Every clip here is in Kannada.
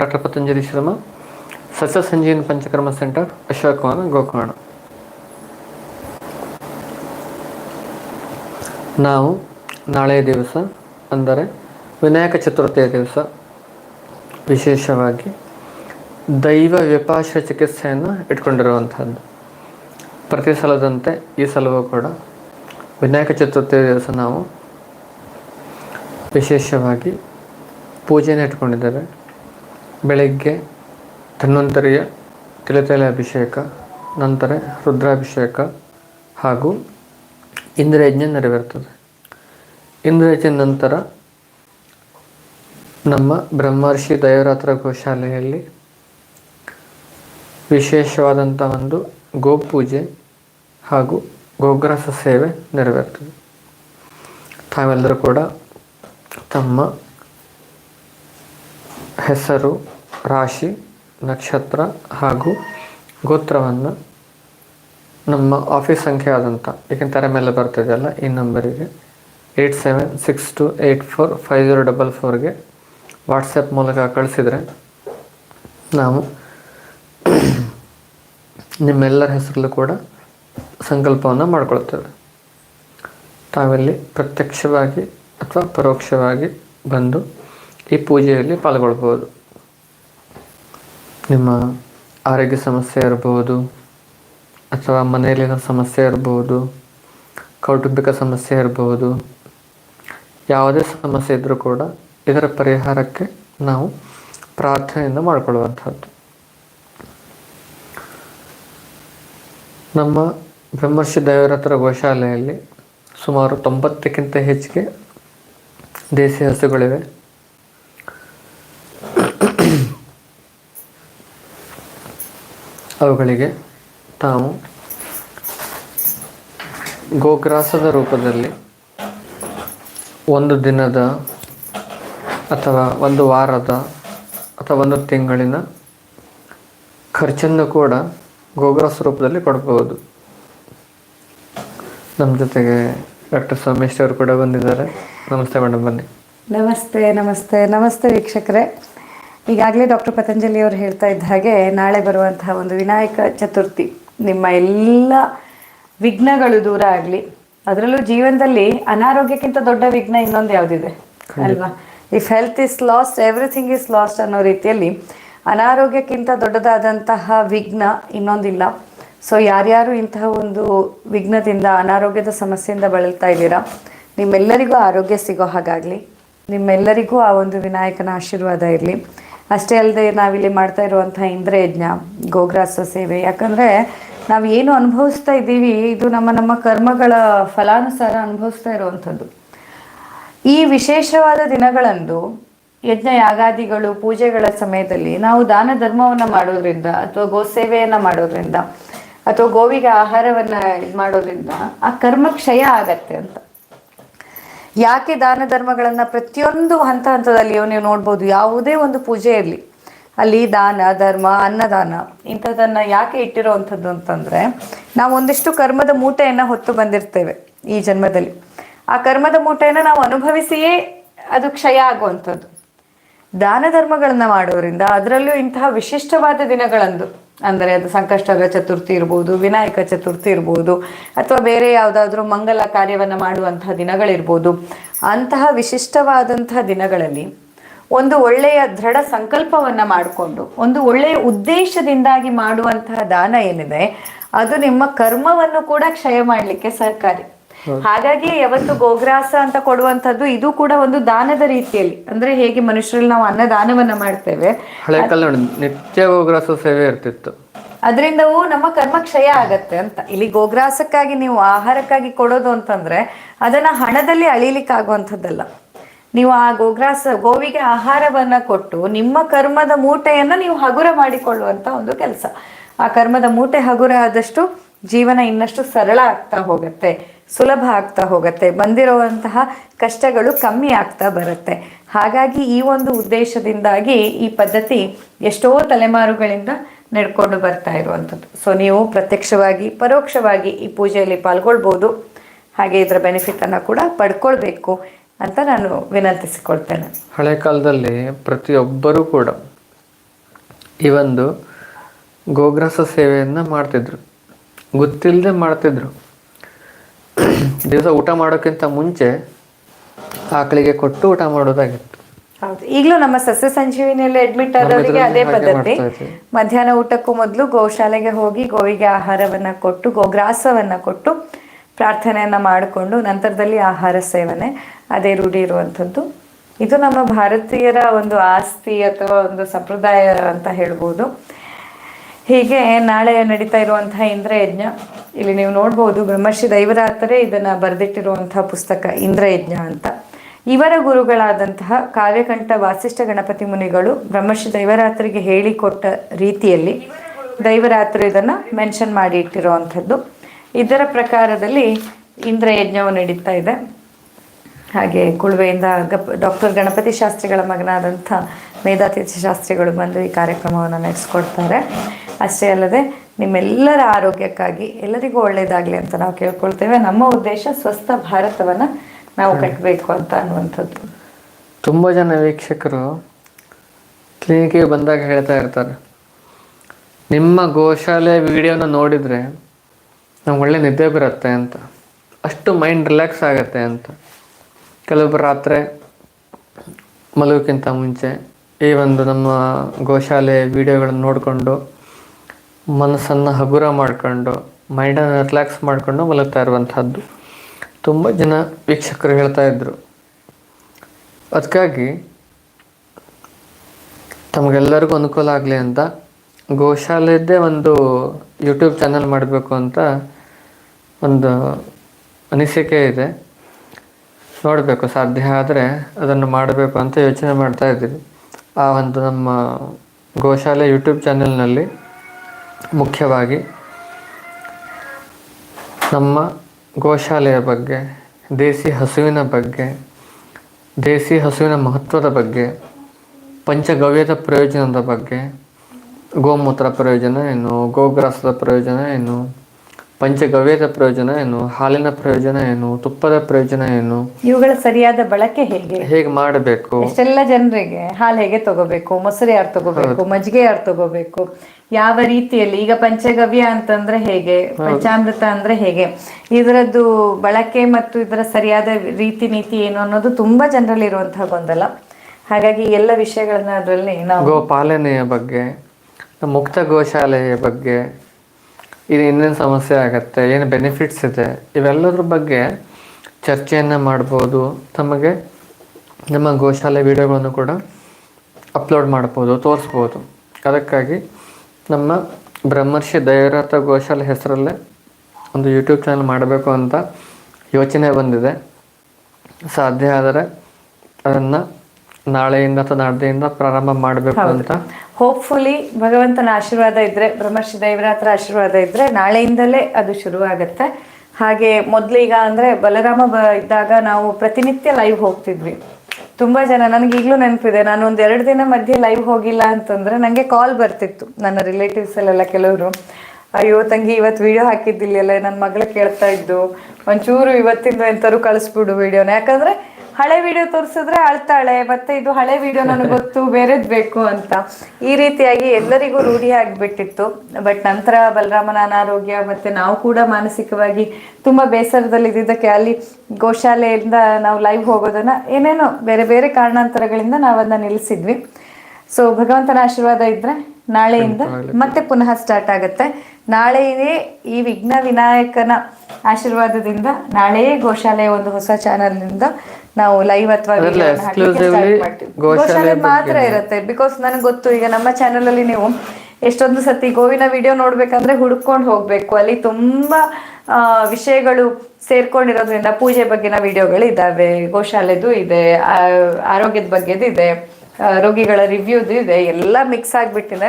ಡಾಕ್ಟರ್ ಪತಂಜಲಿ ಶ್ರಮ ಸಸ್ಯ ಸಂಜೀವನ ಪಂಚಕರ್ಮ ಸೆಂಟರ್ ಅಶೋಕವನ ಗೋಕರ್ಣ. ನಾವು ನಾಳೆಯ ದಿವಸ, ಅಂದರೆ ವಿನಾಯಕ ಚತುರ್ಥಿಯ ದಿವಸ, ವಿಶೇಷವಾಗಿ ದೈವ ವ್ಯಪಾಶ ಚಿಕಿತ್ಸೆಯನ್ನು ಇಟ್ಕೊಂಡಿರುವಂಥದ್ದು ಪ್ರತಿ ಸಲದಂತೆ ಈ ಸಲವೂ ಕೂಡ ವಿನಾಯಕ ಚತುರ್ಥಿಯ ದಿವಸ ನಾವು ವಿಶೇಷವಾಗಿ ಪೂಜೆಯನ್ನು ಇಟ್ಕೊಂಡಿದ್ದೇವೆ. ಬೆಳಗ್ಗೆ ಧನ್ವಂತರಿಯ ತಿಲತೈಲ ಅಭಿಷೇಕ, ನಂತರ ರುದ್ರಾಭಿಷೇಕ ಹಾಗೂ ಇಂದ್ರಯಜ್ಞ ನೆರವೇರ್ತದೆ. ಇಂದ್ರಯಜ್ಞ ನಂತರ ನಮ್ಮ ಬ್ರಹ್ಮರ್ಷಿ ದೈವರಾತ್ರ ಗೋಶಾಲೆಯಲ್ಲಿ ವಿಶೇಷವಾದಂಥ ಒಂದು ಗೋಪೂಜೆ ಹಾಗೂ ಗೋಗ್ರಾಸ ಸೇವೆ ನೆರವೇರ್ತದೆ. ತಾವೆಲ್ಲರೂ ಕೂಡ ತಮ್ಮ ಹೆಸರು, ರಾಶಿ, ನಕ್ಷತ್ರ ಹಾಗೂ ಗೋತ್ರವನ್ನು ನಮ್ಮ ಆಫೀಸ್ ಸಂಖ್ಯೆ ಆದಂಥ ಏಕೆಂದ ತರ ಮೇಲೆ ಬರ್ತಿದೆಯಲ್ಲ ಈ ನಂಬರಿಗೆ eight seven six two eight four five zero double ಫೋರ್ಗೆ WhatsApp ಮೂಲಕ ಕಳಿಸಿದರೆ ನಾವು ನಿಮ್ಮೆಲ್ಲರ ಹೆಸರಲ್ಲೂ ಕೂಡ ಸಂಕಲ್ಪವನ್ನು ಮಾಡಿಕೊಳ್ತೇವೆ. ತಾವಿಲ್ಲಿ ಪ್ರತ್ಯಕ್ಷವಾಗಿ ಅಥವಾ ಪರೋಕ್ಷವಾಗಿ ಬಂದು ಈ ಪೂಜೆಯಲ್ಲಿ ಪಾಲ್ಗೊಳ್ಬೋದು. ನಿಮ್ಮ ಆರೋಗ್ಯ ಸಮಸ್ಯೆ ಇರ್ಬೋದು, ಅಥವಾ ಮನೆಯಲ್ಲಿನ ಸಮಸ್ಯೆ ಇರ್ಬೋದು, ಕೌಟುಂಬಿಕ ಸಮಸ್ಯೆ ಇರ್ಬೋದು, ಯಾವುದೇ ಸಮಸ್ಯೆ ಇದ್ದರೂ ಕೂಡ ಇದರ ಪರಿಹಾರಕ್ಕೆ ನಾವು ಪ್ರಾರ್ಥನೆಯಿಂದ ಮಾಡಿಕೊಳ್ಳುವಂಥದ್ದು. ನಮ್ಮ ಬ್ರಹ್ಮರ್ಷಿ ದೈವರತ್ರ ಗೋಶಾಲೆಯಲ್ಲಿ ಸುಮಾರು ತೊಂಬತ್ತಕ್ಕಿಂತ ಹೆಚ್ಚಿಗೆ ದೇಸಿ ಹಸುಗಳಿವೆ. ಅವುಗಳಿಗೆ ತಾವು ಗೋಗ್ರಾಸದ ರೂಪದಲ್ಲಿ ಒಂದು ದಿನದ ಅಥವಾ ಒಂದು ವಾರದ ಅಥವಾ ಒಂದು ತಿಂಗಳಿನ ಖರ್ಚನ್ನು ಕೂಡ ಗೋಗ್ರಾಸ ರೂಪದಲ್ಲಿ ಕೊಡಬಹುದು. ನಮ್ಮ ಜೊತೆಗೆ ಡಾಕ್ಟರ್ ಸೋಮೇಶ್ ಅವರು ಕೂಡ ಬಂದಿದ್ದಾರೆ. ನಮಸ್ತೆ ಮೇಡಮ್ ಬನ್ನಿ. ನಮಸ್ತೆ ನಮಸ್ತೆ ನಮಸ್ತೆ ವೀಕ್ಷಕರೇ. ಈಗಾಗಲೇ ಡಾಕ್ಟರ್ ಪತಂಜಲಿ ಅವರು ಹೇಳ್ತಾ ಇದ್ದ ಹಾಗೆ ನಾಳೆ ಬರುವಂತಹ ಒಂದು ವಿನಾಯಕ ಚತುರ್ಥಿ ನಿಮ್ಮ ಎಲ್ಲ ವಿಘ್ನಗಳು ದೂರ ಆಗಲಿ. ಅದರಲ್ಲೂ ಜೀವನದಲ್ಲಿ ಅನಾರೋಗ್ಯಕ್ಕಿಂತ ದೊಡ್ಡ ವಿಘ್ನ ಇನ್ನೊಂದು ಯಾವುದಿದೆ? ಅಲ್ವಾ? If health is lost everything is lost ಅನ್ನೋ ರೀತಿಯಲ್ಲಿ ಅನಾರೋಗ್ಯಕ್ಕಿಂತ ದೊಡ್ಡದಾದಂತಹ ವಿಘ್ನ ಇನ್ನೊಂದಿಲ್ಲ. ಸೊ ಯಾರ್ಯಾರು ಇಂತಹ ಒಂದು ವಿಘ್ನದಿಂದ ಅನಾರೋಗ್ಯದ ಸಮಸ್ಯೆಯಿಂದ ಬಳಲ್ತಾ ಇದ್ದೀರಾ ನಿಮ್ಮೆಲ್ಲರಿಗೂ ಆರೋಗ್ಯ ಸಿಗೋ ಹಾಗಾಗಲಿ. ನಿಮ್ಮೆಲ್ಲರಿಗೂ ಆ ಒಂದು ವಿನಾಯಕನ ಆಶೀರ್ವಾದ ಇರಲಿ. ಅಷ್ಟೇ ಅಲ್ಲದೆ ನಾವಿಲ್ಲಿ ಮಾಡ್ತಾ ಇರುವಂಥ ಇಂದ್ರಯಜ್ಞ, ಗೋಗ್ರಾಸ ಸೇವೆ. ಯಾಕಂದರೆ ನಾವು ಏನು ಅನುಭವಿಸ್ತಾ ಇದ್ದೀವಿ, ಇದು ನಮ್ಮ ನಮ್ಮ ಕರ್ಮಗಳ ಫಲಾನುಸಾರ ಅನುಭವಿಸ್ತಾ ಇರುವಂಥದ್ದು. ಈ ವಿಶೇಷವಾದ ದಿನಗಳಂದು ಯಜ್ಞ ಯಾಗಾದಿಗಳು, ಪೂಜೆಗಳ ಸಮಯದಲ್ಲಿ ನಾವು ದಾನ ಧರ್ಮವನ್ನ ಮಾಡೋದ್ರಿಂದ ಅಥವಾ ಗೋಸೇವೆಯನ್ನ ಮಾಡೋದ್ರಿಂದ ಅಥವಾ ಗೋವಿಗೆ ಆಹಾರವನ್ನ ಇದು ಮಾಡೋದ್ರಿಂದ ಆ ಕರ್ಮ ಕ್ಷಯ ಆಗತ್ತೆ ಅಂತ. ಯಾಕೆ ದಾನ ಧರ್ಮಗಳನ್ನ ಪ್ರತಿಯೊಂದು ಹಂತ ಹಂತದಲ್ಲಿಯೂ ನೀವು ನೋಡ್ಬೋದು? ಯಾವುದೇ ಒಂದು ಪೂಜೆ ಇರಲಿ ಅಲ್ಲಿ ದಾನ, ಧರ್ಮ, ಅನ್ನದಾನ ಇಂಥದನ್ನ ಯಾಕೆ ಇಟ್ಟಿರುವಂಥದ್ದು ಅಂತಂದ್ರೆ, ನಾವು ಒಂದಿಷ್ಟು ಕರ್ಮದ ಮೂಟೆಯನ್ನ ಹೊತ್ತು ಬಂದಿರ್ತೇವೆ ಈ ಜನ್ಮದಲ್ಲಿ. ಆ ಕರ್ಮದ ಮೂಟೆಯನ್ನ ನಾವು ಅನುಭವಿಸಿಯೇ ಅದು ಕ್ಷಯ ಆಗುವಂಥದ್ದು. ದಾನ ಧರ್ಮಗಳನ್ನ ಮಾಡೋದ್ರಿಂದ ಅದರಲ್ಲೂ ಇಂತಹ ವಿಶಿಷ್ಟವಾದ ದಿನಗಳಂದು ಅಂದರೆ ಅದು ಸಂಕಷ್ಟರ ಚತುರ್ಥಿ ಇರ್ಬೋದು, ವಿನಾಯಕ ಚತುರ್ಥಿ ಇರ್ಬೋದು, ಅಥವಾ ಬೇರೆ ಯಾವುದಾದ್ರೂ ಮಂಗಲ ಕಾರ್ಯವನ್ನು ಮಾಡುವಂತಹ ದಿನಗಳಿರ್ಬೋದು, ಅಂತಹ ವಿಶಿಷ್ಟವಾದಂತಹ ದಿನಗಳಲ್ಲಿ ಒಂದು ಒಳ್ಳೆಯ ದೃಢ ಸಂಕಲ್ಪವನ್ನ ಮಾಡಿಕೊಂಡು, ಒಂದು ಒಳ್ಳೆಯ ಉದ್ದೇಶದಿಂದಾಗಿ ಮಾಡುವಂತಹ ದಾನ ಏನಿದೆ, ಅದು ನಿಮ್ಮ ಕರ್ಮವನ್ನು ಕೂಡ ಕ್ಷಯ ಮಾಡಲಿಕ್ಕೆ ಸಹಕಾರಿ. ಹಾಗಾಗಿ ಯಾವತ್ತು ಗೋಗ್ರಾಸ ಅಂತ ಕೊಡುವಂತದ್ದು ಇದು ಕೂಡ ಒಂದು ದಾನದ ರೀತಿಯಲ್ಲಿ. ಅಂದ್ರೆ ಹೇಗೆ ಮನುಷ್ಯರಲ್ಲಿ ನಾವು ಅನ್ನದಾನವನ್ನ ಮಾಡ್ತೇವೆ. ಹಳೆ ಕಾಲ ನಿತ್ಯ ಗೋಗ್ರಾಸ ಸೇವೆ ಇರ್ತಿತ್ತು. ಅದರಿಂದವೂ ನಮ್ಮ ಕರ್ಮ ಕ್ಷಯ ಆಗತ್ತೆ ಅಂತ. ಇಲ್ಲಿ ಗೋಗ್ರಾಸಕ್ಕಾಗಿ ನೀವು ಆಹಾರಕ್ಕಾಗಿ ಕೊಡೋದು ಅಂತಂದ್ರೆ ಅದನ್ನ ಹಣದಲ್ಲಿ ಅಳಿಲಿಕ್ಕೆ ಅಳಿಲಿಕ್ಕಾಗುವಂಥದ್ದಲ್ಲ. ನೀವು ಆ ಗೋಗ್ರಾಸ ಗೋವಿಗೆ ಆಹಾರವನ್ನ ಕೊಟ್ಟು ನಿಮ್ಮ ಕರ್ಮದ ಮೂಟೆಯನ್ನ ನೀವು ಹಗುರ ಮಾಡಿಕೊಳ್ಳುವಂತ ಒಂದು ಕೆಲಸ. ಆ ಕರ್ಮದ ಮೂಟೆ ಹಗುರ ಆದಷ್ಟು ಜೀವನ ಇನ್ನಷ್ಟು ಸರಳ ಆಗ್ತಾ ಹೋಗುತ್ತೆ. ಸುಲಭ ಆಗ್ತಾ ಹೋಗುತ್ತೆ. ಬಂದಿರುವಂತಹ ಕಷ್ಟಗಳು ಕಮ್ಮಿ ಆಗ್ತಾ ಬರುತ್ತೆ. ಹಾಗಾಗಿ ಈ ಒಂದು ಉದ್ದೇಶದಿಂದಾಗಿ ಈ ಪದ್ಧತಿ ಎಷ್ಟೋ ತಲೆಮಾರುಗಳಿಂದ ನಡ್ಕೊಂಡು ಬರ್ತಾ ಇರುವಂಥದ್ದು. ಸೊ ನೀವು ಪ್ರತ್ಯಕ್ಷವಾಗಿ, ಪರೋಕ್ಷವಾಗಿ ಈ ಪೂಜೆಯಲ್ಲಿ ಪಾಲ್ಗೊಳ್ಬೋದು. ಹಾಗೆ ಇದರ ಬೆನಿಫಿಟನ್ನು ಕೂಡ ಪಡ್ಕೊಳ್ಬೇಕು ಅಂತ ನಾನು ವಿನಂತಿಸಿಕೊಳ್ತೇನೆ. ಹಳೆ ಕಾಲದಲ್ಲಿ ಪ್ರತಿಯೊಬ್ಬರೂ ಕೂಡ ಈ ಒಂದು ಗೋಗ್ರಾಸ ಸೇವೆಯನ್ನು ಮಾಡ್ತಿದ್ರು. ಗೊತ್ತಿಲ್ಲದೆ ಮಾಡ್ತಿದ್ರು. ದಿವಸ ಊಟ ಮಾಡೋಕ್ಕಿಂತ ಮುಂಚೆ ಆಕಳಿಗೆ ಕೊಟ್ಟು ಊಟ ಮಾಡೋದಾಗಿತ್ತು. ಹೌದು. ಈಗಲೂ ನಮ್ಮ ಸಸ್ಯ ಸಂಜೀವಿನಿಯಲ್ಲಿ ಅಡ್ಮಿಟ್ ಆದವರಿಗೆ ಅದೇ ಪದ್ಧತಿ. ಮಧ್ಯಾಹ್ನ ಊಟಕ್ಕೂ ಮೊದಲು ಗೋಶಾಲೆಗೆ ಹೋಗಿ ಗೋವಿಗೆ ಆಹಾರವನ್ನ ಕೊಟ್ಟು ಗೋಗ್ರಾಸವನ್ನ ಕೊಟ್ಟು ಪ್ರಾರ್ಥನೆಯನ್ನ ಮಾಡಿಕೊಂಡು ನಂತರದಲ್ಲಿ ಆಹಾರ ಸೇವನೆ ಅದೇ ರೂಢಿ ಇರುವಂಥದ್ದು. ಇದು ನಮ್ಮ ಭಾರತೀಯರ ಒಂದು ಆಸ್ತಿ ಅಥವಾ ಒಂದು ಸಂಪ್ರದಾಯ ಅಂತ ಹೇಳ್ಬೋದು. ಹೀಗೆ ನಾಳೆ ನಡೀತಾ ಇರುವಂತಹ ಇಂದ್ರಯಜ್ಞ. ಇಲ್ಲಿ ನೀವು ನೋಡ್ಬೋದು ಬ್ರಹ್ಮರ್ಷಿ ದೈವರಾತರೇ ಇದನ್ನ ಬರೆದಿಟ್ಟಿರುವಂತಹ ಪುಸ್ತಕ ಇಂದ್ರಯಜ್ಞ ಅಂತ. ಇವರ ಗುರುಗಳಾದಂತಹ ಕಾವ್ಯಕಂಠ ವಾಸಿಷ್ಠ ಗಣಪತಿ ಮುನಿಗಳು ಬ್ರಹ್ಮರ್ಷಿ ದೈವರಾತ್ರಿಗೆ ಹೇಳಿಕೊಟ್ಟ ರೀತಿಯಲ್ಲಿ ದೈವರಾತ್ರಿ ಇದನ್ನ ಮೆನ್ಷನ್ ಮಾಡಿ ಇಟ್ಟಿರುವಂಥದ್ದು. ಇದರ ಪ್ರಕಾರದಲ್ಲಿ ಇಂದ್ರಯಜ್ಞವು ನಡೀತಾ ಇದೆ. ಹಾಗೆ ಕುಳುವೆಯಿಂದ ಗಪ್ ಡಾಕ್ಟರ್ ಗಣಪತಿ ಶಾಸ್ತ್ರಿಗಳ ಮಗನಾದಂಥ ಮೇಧಾತೀರ್ಥ ಶಾಸ್ತ್ರಿಗಳು ಬಂದು ಈ ಕಾರ್ಯಕ್ರಮವನ್ನು ನಡೆಸ್ಕೊಡ್ತಾರೆ. ಅಷ್ಟೇ ಅಲ್ಲದೆ ನಿಮ್ಮೆಲ್ಲರ ಆರೋಗ್ಯಕ್ಕಾಗಿ ಎಲ್ಲರಿಗೂ ಒಳ್ಳೆಯದಾಗಲಿ ಅಂತ ನಾವು ಕೇಳ್ಕೊಳ್ತೇವೆ. ನಮ್ಮ ಉದ್ದೇಶ ಸ್ವಸ್ಥ ಭಾರತವನ್ನು ನಾವು ಕಟ್ಟಬೇಕು ಅಂತ ಅನ್ನುವಂಥದ್ದು. ತುಂಬ ಜನ ವೀಕ್ಷಕರು ಕ್ಲಿನಿಕ್ಗೆ ಬಂದಾಗ ಹೇಳ್ತಾ ಇರ್ತಾರೆ ನಿಮ್ಮ ಗೋಶಾಲೆ ವಿಡಿಯೋನ ನೋಡಿದರೆ ನಮ್ಗೆ ಒಳ್ಳೆ ನಿದ್ದೆ ಬರುತ್ತೆ ಅಂತ ಅಷ್ಟು ಮೈಂಡ್ ರಿಲ್ಯಾಕ್ಸ್ ಆಗುತ್ತೆ ಅಂತ. ಕೆಲವೊಬ್ಬರು ರಾತ್ರಿ ಮಲಗೋಕ್ಕಿಂತ ಮುಂಚೆ ಈ ಒಂದು ನಮ್ಮ ಗೋಶಾಲೆ ವಿಡಿಯೋಗಳನ್ನು ನೋಡಿಕೊಂಡು ಮನಸ್ಸನ್ನು ಹಗುರ ಮಾಡಿಕೊಂಡು ಮೈಂಡನ್ನು ರಿಲ್ಯಾಕ್ಸ್ ಮಾಡಿಕೊಂಡು ಮಲಗ್ತಾ ಇರುವಂಥದ್ದು ತುಂಬ ಜನ ವೀಕ್ಷಕರು ಹೇಳ್ತಾ ಇದ್ದರು ಅದಕ್ಕಾಗಿ ತಮಗೆಲ್ಲರಿಗೂ ಅನುಕೂಲ ಆಗಲಿ ಅಂತ ಗೋಶಾಲೆಯದ್ದೇ ಒಂದು ಯೂಟ್ಯೂಬ್ ಚಾನಲ್ ಮಾಡಬೇಕು ಅಂತ ಒಂದು ಅನಿಸಿಕೆ ಇದೆ. ನೋಡಬೇಕು, ಸಾಧ್ಯ ಆದರೆ ಅದನ್ನು ಮಾಡಬೇಕು ಅಂತ ಯೋಚನೆ ಮಾಡ್ತಾ ಇದ್ದೀವಿ. ಆ ಒಂದು ನಮ್ಮ ಗೋಶಾಲೆ ಯೂಟ್ಯೂಬ್ ಚಾನೆಲ್ನಲ್ಲಿ ಮುಖ್ಯವಾಗಿ ನಮ್ಮ ಗೋಶಾಲೆಯ ಬಗ್ಗೆ, ದೇಸಿ ಹಸುವಿನ ಬಗ್ಗೆ, ದೇಸಿ ಹಸುವಿನ ಮಹತ್ವದ ಬಗ್ಗೆ, ಪಂಚಗವ್ಯದ ಪ್ರಯೋಜನದ ಬಗ್ಗೆ, ಗೋಮೂತ್ರ ಪ್ರಯೋಜನ ಏನು, ಗೋಗ್ರಾಸದ ಪ್ರಯೋಜನ ಏನು ಪಂಚಗವ್ಯದ ಪ್ರಯೋಜನ ಏನು? ಹಾಲಿನ ಪ್ರಯೋಜನ ಏನು? ತುಪ್ಪದ ಪ್ರಯೋಜನ ಏನು? ಇವುಗಳ ಸರಿಯಾದ ಬಳಕೆ ಹೇಗೆ? ಹೇಗೆ ಮಾಡಬೇಕು? ಎಷ್ಟೆಲ್ಲ ಜನರಿಗೆ ಹಾಲು ಹೇಗೆ ತಗೋಬೇಕು? ಮೊಸರು ಯಾರು ತಗೋಬೇಕು? ಮಜ್ಜಿಗೆ ಯಾರು ತಗೋಬೇಕು? ಯಾವ ರೀತಿಯಲ್ಲಿ? ಈಗ ಪಂಚಗವ್ಯ ಅಂತಂದ್ರೆ ಹೇಗೆ? ಪಂಚಾಮೃತ ಅಂದ್ರೆ ಹೇಗೆ? ಇದರದ್ದು ಬಳಕೆ ಮತ್ತು ಇದರ ಸರಿಯಾದ ರೀತಿ ನೀತಿ ಏನು ಅನ್ನೋದು ತುಂಬಾ ಜನರಲ್ಲಿ ಇರುವಂತಹ ಗೊಂದಲ. ಹಾಗಾಗಿ ಎಲ್ಲ ವಿಷಯಗಳನ್ನ ಅದರಲ್ಲಿ ನಾವು ಗೋಪಾಲನೆಯ ಬಗ್ಗೆ ಮುಕ್ತ ಗೋಶಾಲೆಯ ಬಗ್ಗೆ ಇದು ಇನ್ನೇನು ಸಮಸ್ಯೆ ಆಗತ್ತೆ, ಏನು ಬೆನಿಫಿಟ್ಸ್ ಇದೆ, ಇವೆಲ್ಲದ್ರ ಬಗ್ಗೆ ಚರ್ಚೆಯನ್ನು ಮಾಡ್ಬೋದು. ತಮಗೆ ನಮ್ಮ ಗೋಶಾಲೆ ವಿಡಿಯೋಗಳನ್ನು ಕೂಡ ಅಪ್ಲೋಡ್ ಮಾಡ್ಬೋದು, ತೋರಿಸ್ಬೋದು. ಅದಕ್ಕಾಗಿ ನಮ್ಮ ಬ್ರಹ್ಮರ್ಷಿ ದೈವರಥ ಗೋಶಾಲೆ ಹೆಸರಲ್ಲೇ ಒಂದು ಯೂಟ್ಯೂಬ್ ಚಾನಲ್ ಮಾಡಬೇಕು ಅಂತ ಯೋಚನೆ ಬಂದಿದೆ. ಸಾಧ್ಯ ಆದರೆ ಅದನ್ನು ನಾಳೆಯಿಂದ ಅಥವಾ ನಾಡ್ದೆಯಿಂದ ಪ್ರಾರಂಭ ಮಾಡಬೇಕು ಅಂತ ಹೋಪ್ಫುಲಿ ಭಗವಂತನ ಆಶೀರ್ವಾದ ಇದ್ರೆ ಬ್ರಹ್ಮರ್ಷಿ ದೈವರಾತ್ರ ಆಶೀರ್ವಾದ ಇದ್ರೆ, ನಾಳೆಯಿಂದಲೇ ಅದು ಶುರುವಾಗತ್ತೆ. ಹಾಗೆ ಮೊದ್ಲೀಗ ಅಂದ್ರೆ ಬಲರಾಮ ಬ ಇದ್ದಾಗ ನಾವು ಪ್ರತಿನಿತ್ಯ ಲೈವ್ ಹೋಗ್ತಿದ್ವಿ. ತುಂಬಾ ಜನ, ನನಗೆ ಈಗಲೂ ನೆನಪಿದೆ, ನಾನು ಒಂದ್ ಎರಡು ದಿನ ಮಧ್ಯೆ ಲೈವ್ ಹೋಗಿಲ್ಲ ಅಂತಂದ್ರೆ ನಂಗೆ ಕಾಲ್ ಬರ್ತಿತ್ತು ನನ್ನ ರಿಲೇಟಿವ್ಸ್ ಅಲ್ಲೆಲ್ಲ ಕೆಲವರು. ಅಯ್ಯೋ ತಂಗಿ, ಇವತ್ತು ವಿಡಿಯೋ ಹಾಕಿದ್ದಿಲ್ಲ ನನ್ನ ಮಗಳು ಕೇಳ್ತಾ ಇದ್ದು. ಒಂಚೂರು ಇವತ್ತಿಂದ ಎಂಥರೂ ಕಳಿಸ್ಬಿಡು ವಿಡಿಯೋನ ಯಾಕಂದ್ರೆ ಹಳೆ ವಿಡಿಯೋ ತೋರಿಸಿದ್ರೆ ಅಳ್ತಾಳೆ ಮತ್ತೆ ಇದು ಹಳೆ ವಿಡಿಯೋ ನನಗೆ ಗೊತ್ತು ಬೇರೆದ್ ಬೇಕು ಅಂತ. ಈ ರೀತಿಯಾಗಿ ಎಲ್ಲರಿಗೂ ರೂಢಿ ಆಗ್ಬಿಟ್ಟಿತ್ತು. ಬಟ್ ನಂತರ ಬಲರಾಮನ ಅನಾರೋಗ್ಯ ಮತ್ತೆ ನಾವು ಕೂಡ ಮಾನಸಿಕವಾಗಿ ತುಂಬಾ ಬೇಸರದಲ್ಲಿ ಇದ್ದಿದ್ದಕ್ಕೆ ಅಲ್ಲಿ ಗೋಶಾಲೆಯಿಂದ ನಾವು ಲೈವ್ ಹೋಗೋದನ್ನ ಏನೇನೋ ಬೇರೆ ಬೇರೆ ಕಾರಣಾಂತರಗಳಿಂದ ನಾವು ಅದನ್ನ ನಿಲ್ಲಿಸಿದ್ವಿ. ಸೊ ಭಗವಂತನ ಆಶೀರ್ವಾದ ಇದ್ರೆ ನಾಳೆಯಿಂದ ಮತ್ತೆ ಪುನಃ ಸ್ಟಾರ್ಟ್ ಆಗುತ್ತೆ. ನಾಳೆಯೇ ಈ ವಿಘ್ನ ವಿನಾಯಕನ ಆಶೀರ್ವಾದದಿಂದ ನಾಳೆಯೇ ಗೋಶಾಲೆಯ ಒಂದು ಹೊಸ ಚಾನಲ್ನಿಂದ ನಾವು ಲೈವ್ ಅಥವಾ. ಗೋಶಾಲೆ ಮಾತ್ರ ಇರುತ್ತೆ. ಬಿಕಾಸ್ ನನಗೆ ಗೊತ್ತು ಈಗ ನಮ್ಮ ಚಾನೆಲ್ ಅಲ್ಲಿ ನೀವು ಎಷ್ಟೊಂದು ಸತಿ ಗೋವಿನ ವಿಡಿಯೋ ನೋಡ್ಬೇಕಂದ್ರೆ ಹುಡ್ಕೊಂಡು ಹೋಗ್ಬೇಕು. ಅಲ್ಲಿ ತುಂಬಾ ವಿಷಯಗಳು ಸೇರ್ಕೊಂಡಿರೋದ್ರಿಂದ ಪೂಜೆ ಬಗ್ಗೆನ ವಿಡಿಯೋಗಳು ಇದಾವೆ. ಗೋಶಾಲೆದು ಇದೆ ಆರೋಗ್ಯದ ಬಗ್ಗೆದು ಇದೆ ರೋಗಿಗಳ ರಿವ್ಯೂದು ಇದೆ ಎಲ್ಲ ಮಿಕ್ಸ್ ಆಗ್ಬಿಟ್ಟಿದೆ.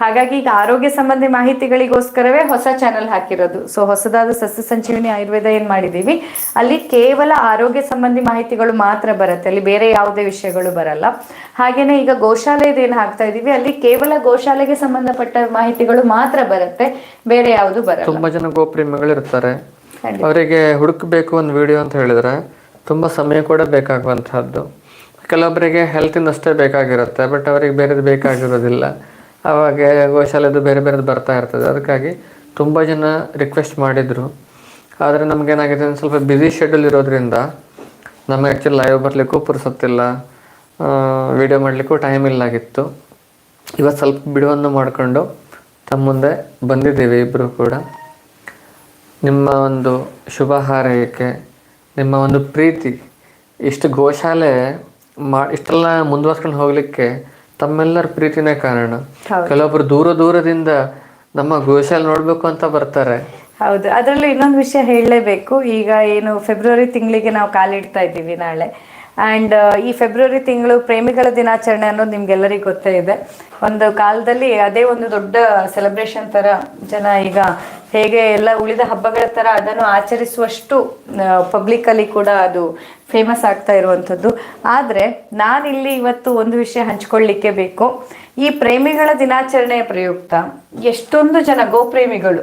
ಹಾಗಾಗಿ ಈಗ ಆರೋಗ್ಯ ಸಂಬಂಧಿ ಮಾಹಿತಿಗಳಿಗೋಸ್ಕರವೇ ಹೊಸ ಚಾನೆಲ್ ಹಾಕಿರೋದು. ಸೊ ಹೊಸದಾದ ಸಸ್ಯ ಸಂಜೀವಿನಿ ಆಯುರ್ವೇದ ಏನ್ ಮಾಡಿದೀವಿ? ಅಲ್ಲಿ ಕೇವಲ ಆರೋಗ್ಯ ಸಂಬಂಧಿ ಮಾಹಿತಿಗಳು ಮಾತ್ರ ಬರುತ್ತೆ. ಅಲ್ಲಿ ಬೇರೆ ಯಾವುದೇ ವಿಷಯಗಳು ಬರಲ್ಲ. ಹಾಗೇನೆ ಈಗ ಗೋಶಾಲೆದು ಏನ್ ಹಾಕ್ತಾ ಇದೀವಿ? ಅಲ್ಲಿ ಕೇವಲ ಗೋಶಾಲೆಗೆ ಸಂಬಂಧಪಟ್ಟ ಮಾಹಿತಿಗಳು ಮಾತ್ರ ಬರುತ್ತೆ. ಬೇರೆ ಯಾವುದು ಬರಲ್ಲ. ತುಂಬಾ ಜನ ಗೋಪ್ರೇಮಿಗಳು ಇರ್ತಾರೆ. ಅವರಿಗೆ ಹುಡುಕಬೇಕು ಒಂದು ವಿಡಿಯೋ ಅಂತ ಹೇಳಿದ್ರೆ ತುಂಬಾ ಸಮಯ ಕೂಡ ಬೇಕಾಗುವಂತಹದ್ದು. ಕೆಲವೊಬ್ಬರಿಗೆ ಹೆಲ್ತಿಂದ ಅಷ್ಟೇ ಬೇಕಾಗಿರುತ್ತೆ ಬಟ್ ಅವರಿಗೆ ಬೇರೆದು ಬೇಕಾಗಿರೋದಿಲ್ಲ. ಅವಾಗ ಗೋಶಾಲೆದು ಬೇರೆ ಬೇರೆದು ಬರ್ತಾ ಇರ್ತದೆ. ಅದಕ್ಕಾಗಿ ತುಂಬ ಜನ ರಿಕ್ವೆಸ್ಟ್ ಮಾಡಿದರು. ಆದರೆ ನಮಗೇನಾಗಿದೆ ಒಂದು ಸ್ವಲ್ಪ ಬ್ಯುಸಿ ಶೆಡ್ಯೂಲ್ ಇರೋದ್ರಿಂದ ನಮಗೆ ಆ್ಯಕ್ಚುಲಿ ಲೈವ್ ಬರಲಿಕ್ಕೂ ಪುರ್ಸೊತ್ತಿಲ್ಲ ವಿಡಿಯೋ ಮಾಡಲಿಕ್ಕೂ ಟೈಮ್ ಇಲ್ಲಾಗಿತ್ತು. ಇವತ್ತು ಸ್ವಲ್ಪ ಬಿಡುವನ್ನು ಮಾಡಿಕೊಂಡು ತಮ್ಮ ಮುಂದೆ ಬಂದಿದ್ದೀವಿ ಇಬ್ಬರು ಕೂಡ. ನಿಮ್ಮ ಒಂದು ಶುಭ ಹಾರೈಕೆ ನಿಮ್ಮ ಒಂದು ಪ್ರೀತಿ. ಇಷ್ಟು ಗೋಶಾಲೆ ಮಾ, ಇಷ್ಟೆಲ್ಲ ಮುಂದುವರ್ಸ್ಕೊಂಡು ಹೋಗ್ಲಿಕ್ಕೆ ತಮ್ಮೆಲ್ಲರ ಪ್ರೀತಿನೇ ಕಾರಣ. ಕೆಲವೊಬ್ರು ದೂರ ದೂರದಿಂದ ನಮ್ಮ ಗೋಶಾಲೆ ನೋಡ್ಬೇಕು ಅಂತ ಬರ್ತಾರೆ. ಹೌದು. ಅದರಲ್ಲಿ ಇನ್ನೊಂದು ವಿಷಯ ಹೇಳಲೇಬೇಕು. ಈಗ ಏನು ಫೆಬ್ರವರಿ ತಿಂಗಳಿಗೆ ನಾವು ಕಾಲಿಡ್ತಾ ಇದ್ದೀವಿ ನಾಳೆ. ಆ್ಯಂಡ್ ಈ ಫೆಬ್ರವರಿ ತಿಂಗಳು ಪ್ರೇಮಿಗಳ ದಿನಾಚರಣೆ ಅನ್ನೋದು ನಿಮ್ಗೆಲ್ಲರಿಗೂ ಗೊತ್ತೇ ಇದೆ. ಒಂದು ಕಾಲದಲ್ಲಿ ಅದೇ ಒಂದು ದೊಡ್ಡ ಸೆಲೆಬ್ರೇಷನ್ ತರ ಜನ ಈಗ ಹೇಗೆ ಎಲ್ಲ ಉಳಿದ ಹಬ್ಬಗಳ ತರ ಅದನ್ನು ಆಚರಿಸುವಷ್ಟು ಪಬ್ಲಿಕ್ ಅಲ್ಲಿ ಕೂಡ ಅದು ಫೇಮಸ್ ಆಗ್ತಾ ಇರುವಂಥದ್ದು. ಆದರೆ ನಾನಿಲ್ಲಿ ಇವತ್ತು ಒಂದು ವಿಷಯ ಹಂಚ್ಕೊಳ್ಳಿಕ್ಕೆ ಬೇಕು. ಈ ಪ್ರೇಮಿಗಳ ದಿನಾಚರಣೆಯ ಪ್ರಯುಕ್ತ ಎಷ್ಟೊಂದು ಜನ ಗೋಪ್ರೇಮಿಗಳು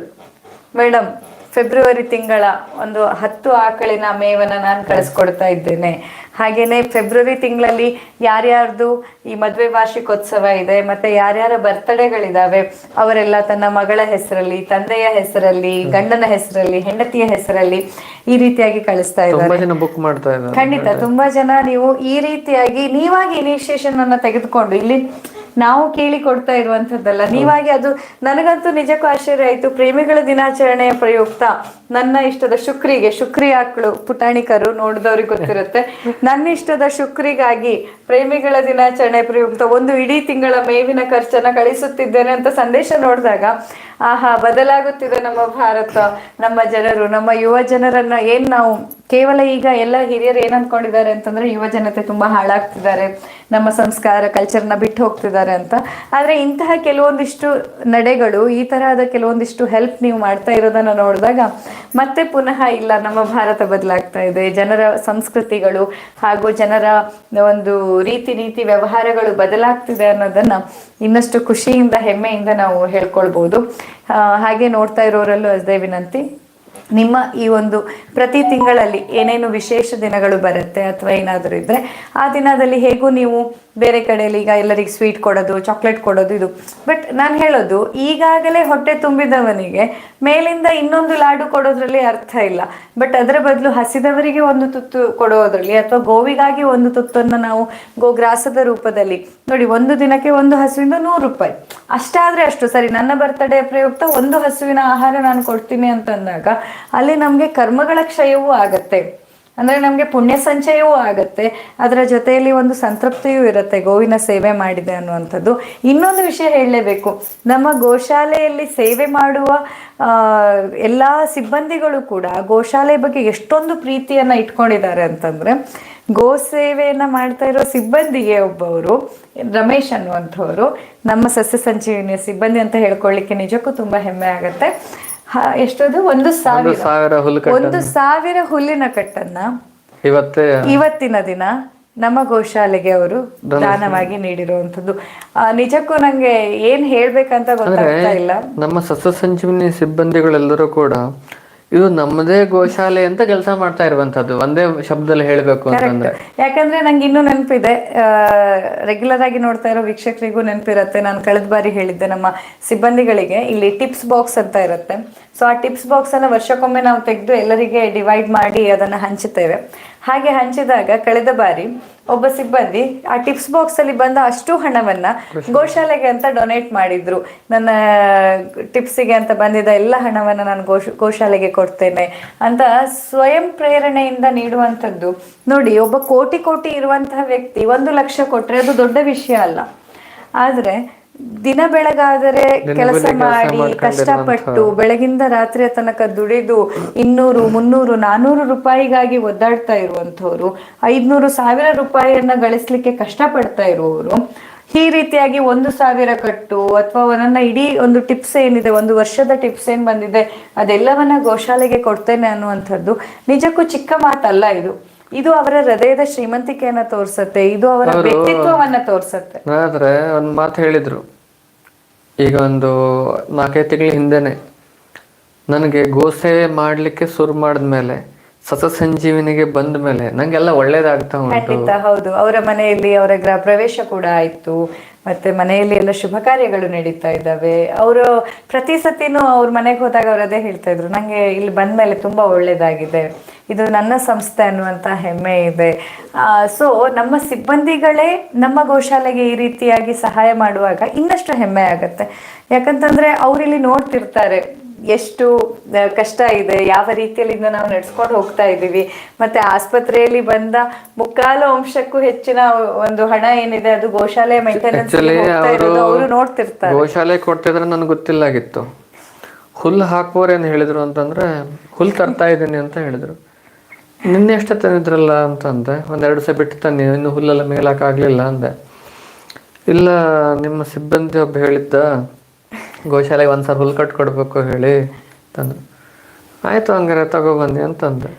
ಮೇಡಮ್ ಫೆಬ್ರವರಿ ತಿಂಗಳ ಒಂದು ಹತ್ತು ಆಕಳಿನ ಮೇವನ್ನ ನಾನು ಕಳಿಸ್ಕೊಡ್ತಾ ಇದ್ದೇನೆ. ಹಾಗೇನೆ ಫೆಬ್ರವರಿ ತಿಂಗಳಲ್ಲಿ ಯಾರ್ಯಾರ್ದು ಈ ಮದುವೆ ವಾರ್ಷಿಕೋತ್ಸವ ಇದೆ ಮತ್ತೆ ಯಾರ್ಯಾರ ಬರ್ತಡೆಗಳಿದ್ದಾವೆ ಅವರೆಲ್ಲ ತನ್ನ ಮಗಳ ಹೆಸರಲ್ಲಿ ತಂದೆಯ ಹೆಸರಲ್ಲಿ ಗಂಡನ ಹೆಸರಲ್ಲಿ ಹೆಂಡತಿಯ ಹೆಸರಲ್ಲಿ ಈ ರೀತಿಯಾಗಿ ಕಳಿಸ್ತಾ ಇದ್ದಾರೆ. ಖಂಡಿತ ತುಂಬಾ ಜನ ನೀವು ಈ ರೀತಿಯಾಗಿ ನೀವಾಗಿ ಇನಿಷಿಯೇಷನ್ ಅನ್ನ ತೆಗೆದುಕೊಂಡು ಇಲ್ಲಿ ನಾವು ಕೇಳಿ ಕೊಡ್ತಾ ಇರುವಂತದ್ದಲ್ಲ ನೀವಾಗಿ ಅದು ನನಗಂತೂ ನಿಜಕ್ಕೂ ಆಶ್ಚರ್ಯ ಆಯ್ತು. ಪ್ರೇಮಿಗಳ ದಿನಾಚರಣೆಯ ಪ್ರಯುಕ್ತ ನನ್ನ ಇಷ್ಟದ ಶುಕ್ರಿಗೆ ಶುಕ್ರಿ ಆಕಳು ಪುಟಾಣಿಕರು ನೋಡಿದವ್ರಿಗೆ ಗೊತ್ತಿರುತ್ತೆ. ನನ್ನ ಇಷ್ಟದ ಶುಕ್ರಿಗಾಗಿ ಪ್ರೇಮಿಗಳ ದಿನಾಚರಣೆ ಪ್ರಯುಕ್ತ ಒಂದು ಇಡೀ ತಿಂಗಳ ಮೇವಿನ ಖರ್ಚನ್ನ ಕಳಿಸುತ್ತಿದ್ದೇನೆ ಅಂತ ಸಂದೇಶ ನೋಡಿದಾಗ ಆಹಾ ಬದಲಾಗುತ್ತಿದೆ ನಮ್ಮ ಭಾರತ. ನಮ್ಮ ಜನರು ನಮ್ಮ ಯುವ ಜನರನ್ನ ಏನ್ ನಾವು ಕೇವಲ ಈಗ ಎಲ್ಲ ಹಿರಿಯರು ಏನ್ ಅನ್ಕೊಂಡಿದ್ದಾರೆ ಅಂತಂದ್ರೆ ಯುವ ಜನತೆ ತುಂಬಾ ಹಾಳಾಗ್ತಿದ್ದಾರೆ, ನಮ್ಮ ಸಂಸ್ಕಾರ ಕಲ್ಚರ್ನ ಬಿಟ್ಟು ಹೋಗ್ತಿದ್ದಾರೆ ಅಂತ. ಆದ್ರೆ ಇಂತಹ ಕೆಲವೊಂದಿಷ್ಟು ನಡೆಗಳು, ಈ ತರಹದ ಕೆಲವೊಂದಿಷ್ಟು ಹೆಲ್ಪ್ ನೀವು ಮಾಡ್ತಾ ಇರೋದನ್ನ ನೋಡಿದಾಗ ಮತ್ತೆ ಪುನಃ ಇಲ್ಲ, ನಮ್ಮ ಭಾರತ ಬದಲಾಗ್ತಾ ಇದೆ. ಜನರ ಸಂಸ್ಕೃತಿಗಳು ಹಾಗೂ ಜನರ ಒಂದು ರೀತಿ ನೀತಿ ವ್ಯವಹಾರಗಳು ಬದಲಾಗ್ತಿದೆ ಅನ್ನೋದನ್ನ ಇನ್ನಷ್ಟು ಖುಷಿಯಿಂದ, ಹೆಮ್ಮೆಯಿಂದ ನಾವು ಹೇಳ್ಕೊಳ್ಬಹುದು ಹಾಗೆ ನೋಡ್ತಾ ಇರೋರಲ್ಲೂ ಅದೇ ವಿನಂತಿ. ನಿಮ್ಮ ಈ ಒಂದು ಪ್ರತಿ ತಿಂಗಳಲ್ಲಿ ಏನೇನು ವಿಶೇಷ ದಿನಗಳು ಬರುತ್ತೆ ಅಥವಾ ಏನಾದರೂ ಇದ್ರೆ, ಆ ದಿನದಲ್ಲಿ ಹೇಗೂ ನೀವು ಬೇರೆ ಕಡೆಯಲ್ಲಿ ಈಗ ಎಲ್ಲರಿಗೆ ಸ್ವೀಟ್ ಕೊಡೋದು ಚಾಕ್ಲೇಟ್ ಕೊಡೋದು ಇದು. ಬಟ್ ನಾನು ಹೇಳೋದು, ಈಗಾಗಲೇ ಹೊಟ್ಟೆ ತುಂಬಿದವನಿಗೆ ಮೇಲಿಂದ ಇನ್ನೊಂದು ಲಾಡು ಕೊಡೋದ್ರಲ್ಲಿ ಅರ್ಥ ಇಲ್ಲ. ಬಟ್ ಅದರ ಬದಲು ಹಸಿದವರಿಗೆ ಒಂದು ತುತ್ತು ಕೊಡೋದ್ರಲ್ಲಿ ಅಥವಾ ಗೋವಿಗಾಗಿ ಒಂದು ತುತ್ತನ್ನು ನಾವು ಗೋಗ್ರಾಸದ ರೂಪದಲ್ಲಿ, ನೋಡಿ ಒಂದು ದಿನಕ್ಕೆ ಒಂದು ಹಸುವಿಂದ ನೂರು ರೂಪಾಯಿ. ಅಷ್ಟಾದರೆ ಅಷ್ಟು. ಸರಿ, ನನ್ನ ಬರ್ತಡೇ ಪ್ರಯುಕ್ತ ಒಂದು ಹಸುವಿನ ಆಹಾರ ನಾನು ಕೊಡ್ತೀನಿ ಅಂತಂದಾಗ ಅಲ್ಲಿ ನಮಗೆ ಕರ್ಮಗಳ ಕ್ಷಯವೂ ಆಗತ್ತೆ. ಅಂದ್ರೆ ನಮಗೆ ಪುಣ್ಯ ಸಂಚಯವೂ ಆಗತ್ತೆ. ಅದರ ಜೊತೆಯಲ್ಲಿ ಒಂದು ಸಂತೃಪ್ತಿಯೂ ಇರುತ್ತೆ ಗೋವಿನ ಸೇವೆ ಮಾಡಿದೆ ಅನ್ನುವಂಥದ್ದು. ಇನ್ನೊಂದು ವಿಷಯ ಹೇಳಲೇಬೇಕು. ನಮ್ಮ ಗೋಶಾಲೆಯಲ್ಲಿ ಸೇವೆ ಮಾಡುವ ಎಲ್ಲ ಸಿಬ್ಬಂದಿಗಳು ಕೂಡ ಗೋಶಾಲೆ ಬಗ್ಗೆ ಎಷ್ಟೊಂದು ಪ್ರೀತಿಯನ್ನ ಇಟ್ಕೊಂಡಿದ್ದಾರೆ ಅಂತಂದ್ರೆ, ಗೋ ಸೇವೆಯನ್ನ ಮಾಡ್ತಾ ಇರೋ ಸಿಬ್ಬಂದಿಗೆ ಒಬ್ಬವರು, ರಮೇಶ್ ಅನ್ನುವಂಥವ್ರು, ನಮ್ಮ ಸಸ್ಯ ಸಂಜೀವಿನಿಯ ಸಿಬ್ಬಂದಿ ಅಂತ ಹೇಳ್ಕೊಳ್ಳಿಕ್ಕೆ ನಿಜಕ್ಕೂ ತುಂಬಾ ಹೆಮ್ಮೆ ಆಗತ್ತೆ. ಎಷ್ಟದು? ಒಂದು ಸಾವಿರ. ಸಾವಿರ ಹುಲ್ಲು ಒಂದು ಸಾವಿರ ಹುಲ್ಲಿನ ಕಟ್ಟನ್ನ ಇವತ್ತೇ ಇವತ್ತಿನ ದಿನ ನಮ್ಮ ಗೋಶಾಲೆಗೆ ಅವರು ದಾನವಾಗಿ ನೀಡಿರುವಂತದ್ದು ನಿಜಕ್ಕೂ ನಂಗೆ ಏನ್ ಹೇಳ್ಬೇಕಂತ ಗೊತ್ತಾಗ್ತಾ ಇಲ್ಲ. ನಮ್ಮ ಸಸ್ಯ ಸಂಜೀವಿನಿ ಸಿಬ್ಬಂದಿಗಳೆಲ್ಲರೂ ಕೂಡ ಇದು ನಮ್ಮದೇ ಗೋಶಾಲೆ ಅಂತ ಕೆಲಸ ಮಾಡ್ತಾ ಇರುವಂತದ್ದು ಒಂದೇ ಶಬ್ದದಲ್ಲಿ ಹೇಳಬೇಕು ಅಂತಂದ್ರೆ ಯಾಕಂದ್ರೆ ನಂಗೆ ಇನ್ನೂ ನೆನಪಿದೆ. ರೆಗ್ಯುಲರ್ ಆಗಿ ನೋಡ್ತಾ ಇರೋ ವೀಕ್ಷಕರಿಗೂ ನೆನಪಿರುತ್ತೆ. ನಾನು ಕಳೆದ ಬಾರಿ ಹೇಳಿದ್ದೆ ನಮ್ಮ ಸಿಬ್ಬಂದಿಗಳಿಗೆ. ಇಲ್ಲಿ ಟಿಪ್ಸ್ ಬಾಕ್ಸ್ ಅಂತ ಇರುತ್ತೆ. ಸೊ ಆ ಟಿಪ್ಸ್ ಬಾಕ್ಸ್ ಅನ್ನ ವರ್ಷಕ್ಕೊಮ್ಮೆ ನಾವು ತೆಗೆದು ಎಲ್ಲರಿಗೆ ಡಿವೈಡ್ ಮಾಡಿ ಅದನ್ನ ಹಂಚುತ್ತೇವೆ. ಹಾಗೆ ಹಂಚಿದಾಗ ಕಳೆದ ಬಾರಿ ಒಬ್ಬ ಸಿಬ್ಬಂದಿ ಆ ಟಿಪ್ಸ್ ಬಾಕ್ಸ್ ಅಲ್ಲಿ ಬಂದ ಅಷ್ಟು ಹಣವನ್ನ ಗೋಶಾಲೆಗೆ ಅಂತ ಡೊನೇಟ್ ಮಾಡಿದ್ರು. ನನ್ನ ಟಿಪ್ಸಿಗೆ ಅಂತ ಬಂದಿದ್ದ ಎಲ್ಲ ಹಣವನ್ನ ನಾನು ಗೋಶ್ ಗೋಶಾಲೆಗೆ ಕೊಡ್ತೇನೆ ಅಂತ ಸ್ವಯಂ ಪ್ರೇರಣೆಯಿಂದ ನೀಡುವಂಥದ್ದು. ನೋಡಿ ಒಬ್ಬ ಕೋಟಿ ಕೋಟಿ ಇರುವಂತಹ ವ್ಯಕ್ತಿ ಒಂದು ಲಕ್ಷ ಕೊಟ್ರೆ ಅದು ದೊಡ್ಡ ವಿಷಯ ಅಲ್ಲ. ಆದ್ರೆ ದಿನ ಬೆಳಗಾದರೆ ಕೆಲಸ ಮಾಡಿ ಕಷ್ಟಪಟ್ಟು ಬೆಳಗಿಂದ ರಾತ್ರಿಯ ತನಕ ದುಡಿದು ಇನ್ನೂರು ಮುನ್ನೂರು ನಾನೂರು ರೂಪಾಯಿಗಾಗಿ ಒದ್ದಾಡ್ತಾ ಇರುವಂತವ್ರು ಐದ್ನೂರು ಸಾವಿರ ರೂಪಾಯಿಯನ್ನ ಗಳಿಸ್ಲಿಕ್ಕೆ ಕಷ್ಟಪಡ್ತಾ ಇರುವವರು ಈ ರೀತಿಯಾಗಿ ಒಂದು ಸಾವಿರ ಕಟ್ಟು ಅಥವಾ ನನ್ನ ಇಡೀ ಒಂದು ಟಿಪ್ಸ್ ಏನಿದೆ ಒಂದು ವರ್ಷದ ಟಿಪ್ಸ್ ಏನ್ ಬಂದಿದೆ ಅದೆಲ್ಲವನ್ನ ಗೋಶಾಲೆಗೆ ಕೊಡ್ತೇನೆ ಅನ್ನುವಂಥದ್ದು ನಿಜಕ್ಕೂ ಚಿಕ್ಕ ಮಾತಲ್ಲ ಇದು. ಇದು ಅವರ ಹೃದಯದ ಶ್ರೀಮಂತಿಕೆಯನ್ನ ತೋರ್ಸತ್ತೆ. ಇದು ಅವರ ವ್ಯಕ್ತಿತ್ವವನ್ನ ತೋರ್ಸತ್ತೆ. ಆದ್ರೆ ಒಂದ್ ಮಾತು ಹೇಳಿದ್ರು. ಈಗ ಒಂದು ನಾಲ್ಕೈದು ತಿಂಗಳ ಹಿಂದೆನೆ ನನಗೆ ಗೋಸೇವೆ ಮಾಡ್ಲಿಕ್ಕೆ ಶುರು ಮಾಡಿದ್ಮೇಲೆ ಸತ ಸಂಜೀವಿನಿಗೆ ಬಂದ ಮೇಲೆ ನಂಗೆಲ್ಲ ಒಳ್ಳೇದಾಗ್ತಾ ಉಂಟು. ಹೌದು. ಅವರ ಮನೆಯಲ್ಲಿ ಅವರ ಗೃಹ ಪ್ರವೇಶ ಕೂಡ ಆಯ್ತು. ಮತ್ತೆ ಮನೆಯಲ್ಲಿ ಎಲ್ಲ ಶುಭ ಕಾರ್ಯಗಳು ನಡೀತಾ ಇದ್ದಾವೆ. ಅವರು ಪ್ರತಿ ಸತಿನೂ ಅವ್ರ ಮನೆಗೆ ಹೋದಾಗ ಅವ್ರು ಅದೇ ಹೇಳ್ತಾ ಇದ್ರು, ನಂಗೆ ಇಲ್ಲಿ ಬಂದ ಮೇಲೆ ತುಂಬಾ ಒಳ್ಳೇದಾಗಿದೆ. ಇದು ನನ್ನ ಸಂಸ್ಥೆ ಅನ್ನುವಂತ ಹೆಮ್ಮೆ ಇದೆ. ಸೊ ನಮ್ಮ ಸಿಬ್ಬಂದಿಗಳೇ ನಮ್ಮ ಗೋಶಾಲೆಗೆ ಈ ರೀತಿಯಾಗಿ ಸಹಾಯ ಮಾಡುವಾಗ ಇನ್ನಷ್ಟು ಹೆಮ್ಮೆ ಆಗತ್ತೆ. ಯಾಕಂತಂದ್ರೆ ಅವ್ರಿಲ್ಲಿ ನೋಡ್ತಿರ್ತಾರೆ ಎಷ್ಟು ಕಷ್ಟ ಇದೆ ಯಾವ ರೀತಿಯಲ್ಲಿ ಇದನ್ನ ನಾವು ನಡ್ಸ್ಕೊಂಡು ಹೋಗ್ತಾ ಇದ್ದೀವಿ. ಮತ್ತೆ ಆಸ್ಪತ್ರೆಯಲ್ಲಿ ಬಂದ ಮುಕ್ಕಾಲು ಅಂಶಕ್ಕೂ ಹೆಚ್ಚಿನ ಒಂದು ಹಣ ಏನಿದೆ ಅದು ಗೋಶಾಲೆ ಮೇಂಟೆನೆನ್ಸ್ ಅವರು ನೋಡ್ತಿರ್ತಾರೆ. ಗೋಶಾಲೆ ಕೊಡ್ತಿದ್ರೆ ನನಗೆ ಗೊತ್ತಿಲ್ಲಾಗಿತ್ತು. ಹುಲ್ಲು ಹಾಕೋರು ಏನು ಹೇಳಿದ್ರು ಅಂತಂದ್ರೆ ಹುಲ್ ತರ್ತಾ ಇದ್ದೀನಿ ಅಂತ ಹೇಳಿದ್ರು. ನಿನ್ನೆ ಎಷ್ಟು ತಂದಿದ್ರಲ್ಲ ಅಂತಂದೆ ಒಂದೆರಡು ದಿವಸ ಬಿಟ್ಟು ತನ್ನಿ ಇನ್ನು ಹುಲ್ಲೆಲ್ಲ ಮೇಲಾಕಾಗ್ಲಿಲ್ಲ ಅಂದೆ. ಇಲ್ಲ ನಿಮ್ಮ ಸಿಬ್ಬಂದಿ ಒಬ್ಬ ಹೇಳಿದ್ದ ಗೋಶಾಲೆಗೆ ಒಂದ್ಸಲ ಹುಲ್ಲು ಕಟ್ ಕೊಡಬೇಕು ಹೇಳಿ ತಂದು. ಆಯ್ತು ಹಂಗಾರೆ ತಗೊಬನ್ನಿ ಅಂತಂದೆ.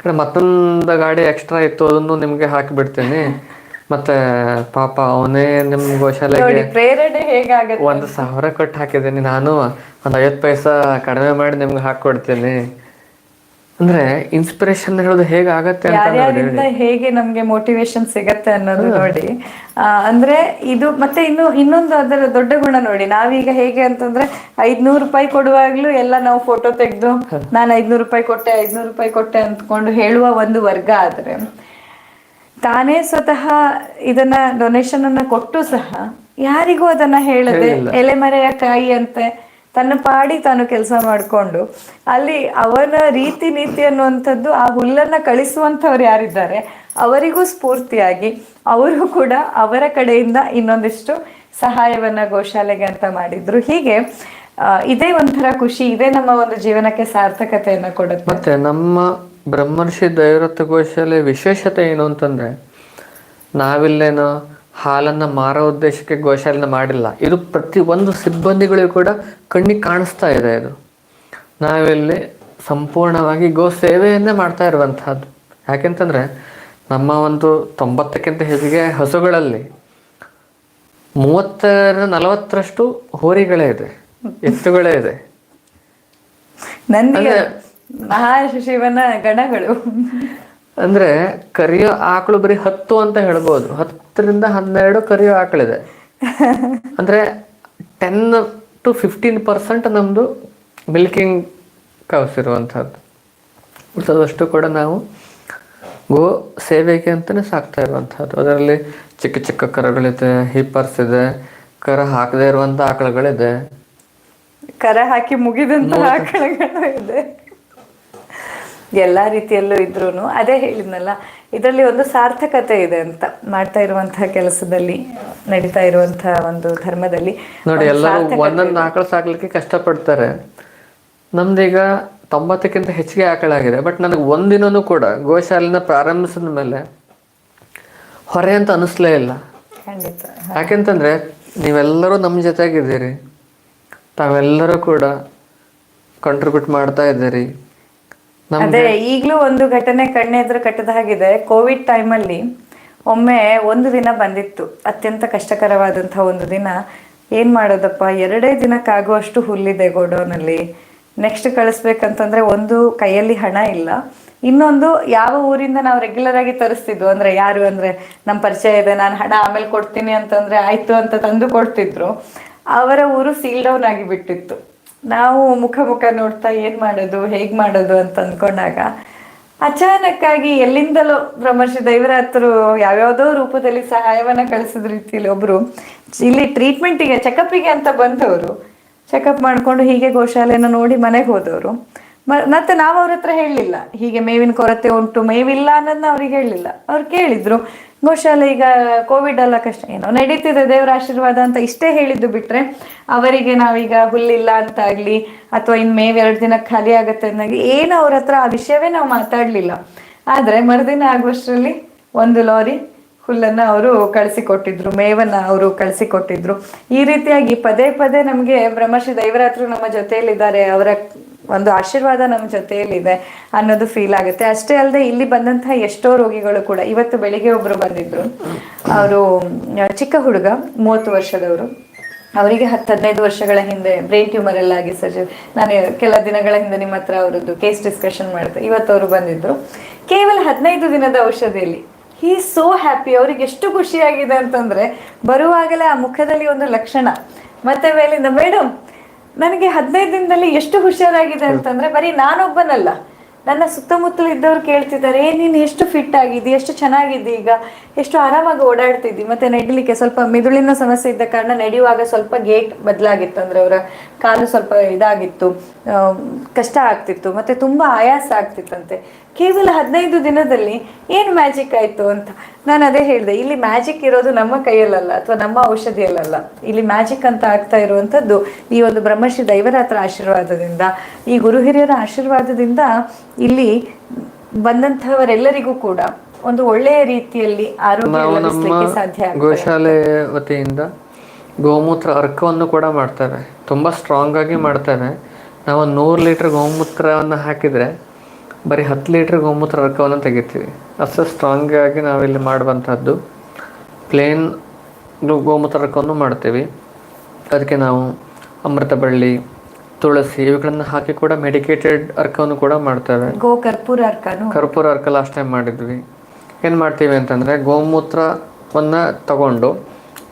ಕಡೆ ಮತ್ತೊಂದು ಗಾಡಿ ಎಕ್ಸ್ಟ್ರಾ ಇತ್ತು ಅದನ್ನು ನಿಮಗೆ ಹಾಕಿಬಿಡ್ತೀನಿ. ಮತ್ತೆ ಪಾಪ ಅವನೇ ನಿಮ್ಮ ಗೋಶಾಲೆಗೆ ಒಂದು ಸಾವಿರ ಕೊಟ್ಟು ಹಾಕಿದ್ದೀನಿ ನಾನು. ಒಂದು ಐವತ್ತು ಪೈಸಾ ಕಡಿಮೆ ಮಾಡಿ ನಿಮ್ಗೆ ಹಾಕ್ಕೊಡ್ತೀನಿ. ಅಂದ್ರೆ ಇನ್ಸ್ಪಿರೇಷನ್ ಹೇಳೋದು ಹೇಗೆ ಆಗತ್ತೆ ಅಂತ ನೋಡಿ ಯಾರ್ಯಾರಿಂದ ಹೇಗೆ ನಮ್ಗೆ ಮೋಟಿವೇಶನ್ ಸಿಗತ್ತೆ ಅನ್ನೋದು ನೋಡಿ. ಅಂದ್ರೆ ಇದು ಮತ್ತೆ ಇನ್ನು ಇನ್ನೊಂದು ಅದರ ದೊಡ್ಡ ಗುಣ ನೋಡಿ. ನಾವೀಗ ಹೇಗೆ ಅಂತಂದ್ರೆ ಐದ್ನೂರು ರೂಪಾಯಿ ಕೊಡುವಾಗ್ಲೂ ಎಲ್ಲ ನಾವು ಫೋಟೋ ತೆಗೆದು ನಾನು ಐದ್ನೂರು ರೂಪಾಯಿ ಕೊಟ್ಟೆ ಐದ್ನೂರು ರೂಪಾಯಿ ಕೊಟ್ಟೆ ಅಂತಕೊಂಡು ಹೇಳುವ ಒಂದು ವರ್ಗ ಆದ್ರೆ ತಾನೇ ಸ್ವತಃ ಇದನ್ನ ಡೊನೇಷನ್ ಅನ್ನ ಕೊಟ್ಟು ಸಹ ಯಾರಿಗೂ ಅದನ್ನ ಹೇಳದೆ ಎಲೆಮರೆಯ ಕಾಯಿ ಅಂತೆ ತನ್ನ ಪಾಡಿ ತಾನು ಕೆಲಸ ಮಾಡಿಕೊಂಡು, ಅಲ್ಲಿ ಅವನ ರೀತಿ ನೀತಿ ಅನ್ನುವಂಥದ್ದು ಆ ಹುಲ್ಲನ್ನ ಕಳಿಸುವಂಥವ್ರು ಯಾರಿದ್ದಾರೆ, ಅವರಿಗೂ ಸ್ಫೂರ್ತಿಯಾಗಿ ಅವರು ಕೂಡ ಅವರ ಕಡೆಯಿಂದ ಇನ್ನೊಂದಿಷ್ಟು ಸಹಾಯವನ್ನ ಗೋಶಾಲೆಗೆ ಅಂತ ಮಾಡಿದ್ರು. ಹೀಗೆ ಇದೇ ಒಂಥರ ಖುಷಿ, ಇದೇ ನಮ್ಮ ಒಂದು ಜೀವನಕ್ಕೆ ಸಾರ್ಥಕತೆಯನ್ನು ಕೊಡುತ್ತೆ. ಮತ್ತೆ ನಮ್ಮ ಬ್ರಹ್ಮರ್ಷಿ ದೈವೃತ ಗೋಶಾಲೆ ವಿಶೇಷತೆ ಏನು ಅಂತಂದ್ರೆ, ನಾವಿಲ್ಲೇನೋ ಹಾಲನ್ನ ಮಾರೋ ಉದ್ದೇಶಕ್ಕೆ ಗೋಶಾಲೆನ ಮಾಡಿಲ್ಲ. ಇದು ಪ್ರತಿ ಒಂದು ಸಿಬ್ಬಂದಿಗಳಿಗೂ ಕೂಡ ಕಣ್ಣಿಗೆ ಕಾಣಿಸ್ತಾ ಇದೆ ಇದು. ನಾವಿಲ್ಲಿ ಸಂಪೂರ್ಣವಾಗಿ ಗೋ ಸೇವೆಯನ್ನೇ ಮಾಡ್ತಾ ಇರುವಂತಹದ್ದು. ಯಾಕೆಂತಂದರೆ ನಮ್ಮ ಒಂದು ತೊಂಬತ್ತಕ್ಕಿಂತ ಹೆಚ್ಚಿಗೆ ಹಸುಗಳಲ್ಲಿ ಮೂವತ್ತರ ನಲವತ್ತರಷ್ಟು ಹೋರಿಗಳೇ ಇದೆ. ಎತ್ತುಗಳೇ ಇದೆ. ನಂದಿಗೆ ಮಹಾಶಿವನ ಗಣಗಳು. ಅಂದ್ರೆ ಕರಿಯೋ ಆಕಳು ಬರೀ ಹತ್ತು ಅಂತ ಹೇಳ್ಬೋದು. ಹತ್ತರಿಂದ ಹನ್ನೆರಡು ಕರಿಯೋ ಆಕಳಿದೆ. ಅಂದ್ರೆ ಟೆನ್ ಟು ಫಿಫ್ಟೀನ್ ಪರ್ಸೆಂಟ್ ನಮ್ದು ಮಿಲ್ಕಿಂಗ್ ಕವ್ಸ್ ಇರುವಂತಹದ್ದು ಉಳಿಸೋದಷ್ಟು ಕೂಡ ನಾವು ಗೋ ಸೇವೆಗೆ ಅಂತಲೇ ಸಾಕ್ತಾ ಇರುವಂತಹದ್ದು ಅದರಲ್ಲಿ ಚಿಕ್ಕ ಚಿಕ್ಕ ಕರಗಳಿದೆ ಹಿಪ್ಪರ್ಸ್ ಇದೆ ಕರ ಹಾಕದೇ ಇರುವಂತ ಆಕಳುಗಳಿದೆ. ಕರ ಹಾಕಿ ಮುಗಿದಂತ ಆಕಳುಗಳು ಇದೆ. ಎಲ್ಲಾ ರೀತಿಯಲ್ಲೂ ಇದ್ರೂನು ಅದೇ ಹೇಳಿದ್ನಲ್ಲ ಇದರಲ್ಲಿ ಒಂದು ಸಾರ್ಥಕತೆ ಇದೆ ಅಂತ ಮಾಡ್ತಾ ಇರುವಂತಹ ಕೆಲಸದಲ್ಲಿ ನಡೀತಾ ಇರುವಂತಹ ಒಂದು ಧರ್ಮದಲ್ಲಿ ನೋಡಿ ಎಲ್ಲರೂ ಒಂದೊಂದು ಆಕಳು ಸಾಕ್ಲಿಕ್ಕೆ ಕಷ್ಟಪಡ್ತಾರೆ. ನಮ್ದೀಗ ತೊಂಬತ್ತಕ್ಕಿಂತ ಹೆಚ್ಚಿಗೆ ಆಕಳಾಗಿದೆ ಬಟ್ ನನಗೆ ಒಂದಿನೂ ಕೂಡ ಗೋಶಾಲೆನ ಪ್ರಾರಂಭಿಸಿದ ಮೇಲೆ ಹೊರೆ ಅಂತ ಅನಿಸ್ಲೇ ಇಲ್ಲ. ಖಂಡಿತ ಯಾಕೆಂತಂದ್ರೆ ನೀವೆಲ್ಲರೂ ನಮ್ಮ ಜೊತೆಗಿದ್ದೀರಿ ತಾವೆಲ್ಲರೂ ಕೂಡ ಕಾಂಟ್ರಿಬ್ಯೂಟ್ ಮಾಡ್ತಾ ಇದ್ದೀರಿ. ಅದೇ, ಈಗಲೂ ಒಂದು ಘಟನೆ ಕಣ್ಣೆದುರು ಕಟ್ಟದ ಹಾಗಿದೆ. ಕೋವಿಡ್ ಟೈಮಲ್ಲಿ ಒಮ್ಮೆ ಒಂದು ದಿನ ಬಂದಿತ್ತು. ಅತ್ಯಂತ ಕಷ್ಟಕರವಾದಂತಹ ಒಂದು ದಿನ. ಏನ್ ಮಾಡೋದಪ್ಪ? ಎರಡೇ ದಿನಕ್ಕಾಗುವಷ್ಟು ಹುಲ್ಲಿದೆ ಗೋಡೌನಲ್ಲಿ. ನೆಕ್ಸ್ಟ್ ಕಳಿಸ್ಬೇಕಂತಂದ್ರೆ ಒಂದು ಕೈಯಲ್ಲಿ ಹಣ ಇಲ್ಲ. ಇನ್ನೊಂದು ಯಾವ ಊರಿಂದ ನಾವು ರೆಗ್ಯುಲರ್ ಆಗಿ ತರಿಸ್ತಿದ್ವು? ಅಂದ್ರೆ ಯಾರು ಅಂದ್ರೆ ನಮ್ಮ ಪರಿಚಯ ಇದೆ, ನಾನು ಹಣ ಆಮೇಲೆ ಕೊಡ್ತೀನಿ ಅಂತಂದ್ರೆ ಆಯ್ತು ಅಂತ ತಂದು ಕೊಡ್ತಿದ್ರು. ಅವರ ಊರು ಸೀಲ್ ಡೌನ್ ಆಗಿ ಬಿಟ್ಟಿತ್ತು ನಾವು ಮುಖ ಮುಖ ನೋಡ್ತಾ ಏನ್ ಮಾಡೋದು, ಹೇಗ್ ಮಾಡೋದು ಅಂತ ಅಂದ್ಕೊಂಡಾಗ ಅಚಾನಕ್ಕಾಗಿ ಎಲ್ಲಿಂದಲೋ ಬ್ರಹ್ಮರ್ಷಿ ದೈವರಾತ್ರು ಯಾವ್ಯಾವುದೋ ರೂಪದಲ್ಲಿ ಸಹಾಯವನ್ನ ಕಳಿಸಿದ ರೀತಿಯಲ್ಲಿ ಒಬ್ರು ಇಲ್ಲಿ ಟ್ರೀಟ್ಮೆಂಟಿಗೆ ಚೆಕಪ್ಪಿಗೆ ಅಂತ ಬಂದವರು. ಚೆಕಪ್ ಮಾಡ್ಕೊಂಡು ಹೀಗೆ ಗೋಶಾಲೆನ ನೋಡಿ ಮನೆಗೆ ಹೋದವರು. ಮತ್ತೆ ನಾವು ಅವ್ರ ಹತ್ರ ಹೇಳಲಿಲ್ಲ ಹೀಗೆ ಮೇವಿನ ಕೊರತೆ ಉಂಟು, ಮೇವಿಲ್ಲ ಅನ್ನೋದನ್ನ ಅವ್ರಿಗೆ ಹೇಳಲಿಲ್ಲ ಅವ್ರು ಕೇಳಿದ್ರು ಗೋಶಾಲೆ ಈಗ ಕೋವಿಡ್ ಎಲ್ಲ ಕಷ್ಟ. ಏನೋ ನಡೀತಿದೆ ದೇವರ ಆಶೀರ್ವಾದ ಅಂತ ಇಷ್ಟೇ ಹೇಳಿದ್ದು ಬಿಟ್ರೆ ಅವರಿಗೆ ನಾವೀಗ ಹುಲ್ಲಿಲ್ಲ ಅಂತ ಆಗ್ಲಿ ಅಥವಾ ಇನ್ ಮೇವ್ ಎರಡು ದಿನ ಖಾಲಿ ಆಗುತ್ತೆ ಅಂದಾಗಿ ಏನು ಅವ್ರ ಹತ್ರ ಆ ವಿಷಯವೇ ನಾವು ಮಾತಾಡ್ಲಿಲ್ಲ. ಆದ್ರೆ ಮರುದಿನ ಆಗುವಷ್ಟರಲ್ಲಿ ಒಂದು ಲಾರಿ ಹುಲ್ಲನ್ನ ಅವರು ಕಳಿಸಿಕೊಟ್ಟಿದ್ರು, ಮೇವನ್ನ ಅವರು ಕಳಿಸಿಕೊಟ್ಟಿದ್ರು. ಈ ರೀತಿಯಾಗಿ ಪದೇ ಪದೇ ನಮಗೆ ಬ್ರಹ್ಮಶ್ರೀ ದೈವರಾತ್ರು ನಮ್ಮ ಜೊತೆಯಲ್ಲಿದ್ದಾರೆ, ಅವರ ಒಂದು ಆಶೀರ್ವಾದ ನಮ್ಮ ಜೊತೆಯಲ್ಲಿದೆ ಅನ್ನೋದು ಫೀಲ್ ಆಗುತ್ತೆ. ಅಷ್ಟೇ ಅಲ್ಲದೆ ಇಲ್ಲಿ ಬಂದಂತಹ ಎಷ್ಟೋ ರೋಗಿಗಳು ಕೂಡ ಇವತ್ತು ಬೆಳಿಗ್ಗೆ ಒಬ್ರು ಬಂದಿದ್ರು. ಅವರು ಚಿಕ್ಕ ಹುಡುಗ, ಮೂವತ್ತು ವರ್ಷದವರು. ಅವರಿಗೆ ಹತ್ತು ಹದಿನೈದು ವರ್ಷಗಳ ಹಿಂದೆ ಬ್ರೈನ್ ಟ್ಯೂಮರ್ ಎಲ್ಲ ಆಗಿ ಸರ್ಜರಿ ನಾನು ಕೆಲ ದಿನಗಳ ಹಿಂದೆ ನಿಮ್ಮ ಹತ್ರ ಅವರದ್ದು ಕೇಸ್ ಡಿಸ್ಕಷನ್ ಮಾಡಿದೆ. ಇವತ್ತು ಅವರು ಬಂದಿದ್ರು. ಕೇವಲ ಹದಿನೈದು ದಿನದ ಔಷಧಿಯಲ್ಲಿ. ಹೀ ಸೋ ಹ್ಯಾಪಿ ಅವ್ರಿಗೆ ಎಷ್ಟು ಖುಷಿಯಾಗಿದೆ ಅಂತಂದ್ರೆ, ಬರುವಾಗಲೇ ಆ ಮುಖದಲ್ಲಿ ಒಂದು ಲಕ್ಷಣ. ಮತ್ತೆ ಮೇಲಿಂದ ಮೇಡಮ್ ನನಗೆ ಹದಿನೈದು ದಿನದಲ್ಲಿ ಎಷ್ಟು ಹುಷಾರಾಗಿದೆ ಅಂತಂದ್ರೆ ಬರೀ ನಾನೊಬ್ಬನಲ್ಲ. ನನ್ನ ಸುತ್ತಮುತ್ತಲು ಇದ್ದವ್ರು ಕೇಳ್ತಿದ್ದಾರೆ, ಏ, ನೀನು ಎಷ್ಟು ಫಿಟ್ ಆಗಿದ್ದಿ, ಎಷ್ಟು ಚೆನ್ನಾಗಿದ್ದಿ ಈಗ? ಎಷ್ಟು ಆರಾಮಾಗಿ ಓಡಾಡ್ತಿದ್ದಿ? ಮತ್ತೆ ನಡಿಲಿಕ್ಕೆ ಸ್ವಲ್ಪ ಮಿದುಳಿನ ಸಮಸ್ಯೆ ಇದ್ದ ಕಾರಣ ನಡೆಯುವಾಗ ಸ್ವಲ್ಪ ಗೇಟ್ ಬದಲಾಗಿತ್ತು. ಅಂದ್ರೆ ಅವರ ಕಾಲು ಸ್ವಲ್ಪ ಇದಾಗಿತ್ತು ಕಷ್ಟ ಆಗ್ತಿತ್ತು, ಮತ್ತೆ ತುಂಬಾ ಆಯಾಸ ಆಗ್ತಿತ್ತಂತೆ. ಕೇವಲ ಹದಿನೈದು ದಿನದಲ್ಲಿ ಏನು ಮ್ಯಾಜಿಕ್ ಆಯ್ತು ಅಂತ? ನಾನು ಅದೇ ಹೇಳಿದೆ ಇಲ್ಲಿ ಮ್ಯಾಜಿಕ್ ಇರೋದು ನಮ್ಮ ಕೈಯಲ್ಲಲ್ಲ ಅಥವಾ ನಮ್ಮ ಔಷಧಿಯಲ್ಲಲ್ಲ. ಇಲ್ಲಿ ಮ್ಯಾಜಿಕ್ ಅಂತ ಆಗ್ತಾ ಇರುವಂಥದ್ದು ಈ ಒಂದು ಬ್ರಹ್ಮಶ್ರೀ ದೈವರಾತ್ರ ಆಶೀರ್ವಾದದಿಂದ. ಈ ಗುರು ಹಿರಿಯರ ಆಶೀರ್ವಾದದಿಂದ ಇಲ್ಲಿ ಬಂದಂತಹವರೆಲ್ಲರಿಗೂ ಕೂಡ ಒಂದು ಒಳ್ಳೆಯ ರೀತಿಯಲ್ಲಿ ಆರೋಗ್ಯ ಸಾಧ್ಯ. ಗೋಶಾಲೆ ವತಿಯಿಂದ ಗೋಮೂತ್ರ ಅರ್ಕವನ್ನು ಕೂಡ ಮಾಡ್ತಾರೆ ತುಂಬಾ ಸ್ಟ್ರಾಂಗ್ ಆಗಿ ಮಾಡ್ತಾರೆ ನಾವು ನೂರು ಲೀಟರ್ ಗೋಮೂತ್ರವನ್ನು ಹಾಕಿದರೆ ಬರೀ ಹತ್ತು ಲೀಟ್ರ್ ಗೋಮೂತ್ರ ರಕ್ಕವನ್ನು ತೆಗಿತೀವಿ. ಅಷ್ಟು ಸ್ಟ್ರಾಂಗ್ ಆಗಿ ನಾವಿಲ್ಲಿ ಮಾಡುವಂಥದ್ದು. ಪ್ಲೇನ್ ಗೋಮೂತ್ರ ಅರ್ಕವನ್ನು ಮಾಡ್ತೀವಿ. ಅದಕ್ಕೆ ನಾವು ಅಮೃತ ಬಳ್ಳಿ ತುಳಸಿ ಇವುಗಳನ್ನು ಹಾಕಿ ಕೂಡ ಮೆಡಿಕೇಟೆಡ್ ಅರ್ಕವನ್ನು ಕೂಡ ಮಾಡ್ತೇವೆ. ಗೋ ಕರ್ಪೂರ ಅರ್ಕನು? ಕರ್ಪೂರ ಅರ್ಕ ಲಾಸ್ಟ್ ಟೈಮ್ ಮಾಡಿದ್ವಿ. ಏನು ಮಾಡ್ತೀವಿ ಅಂತಂದರೆ ಗೋಮೂತ್ರವನ್ನು ತಗೊಂಡು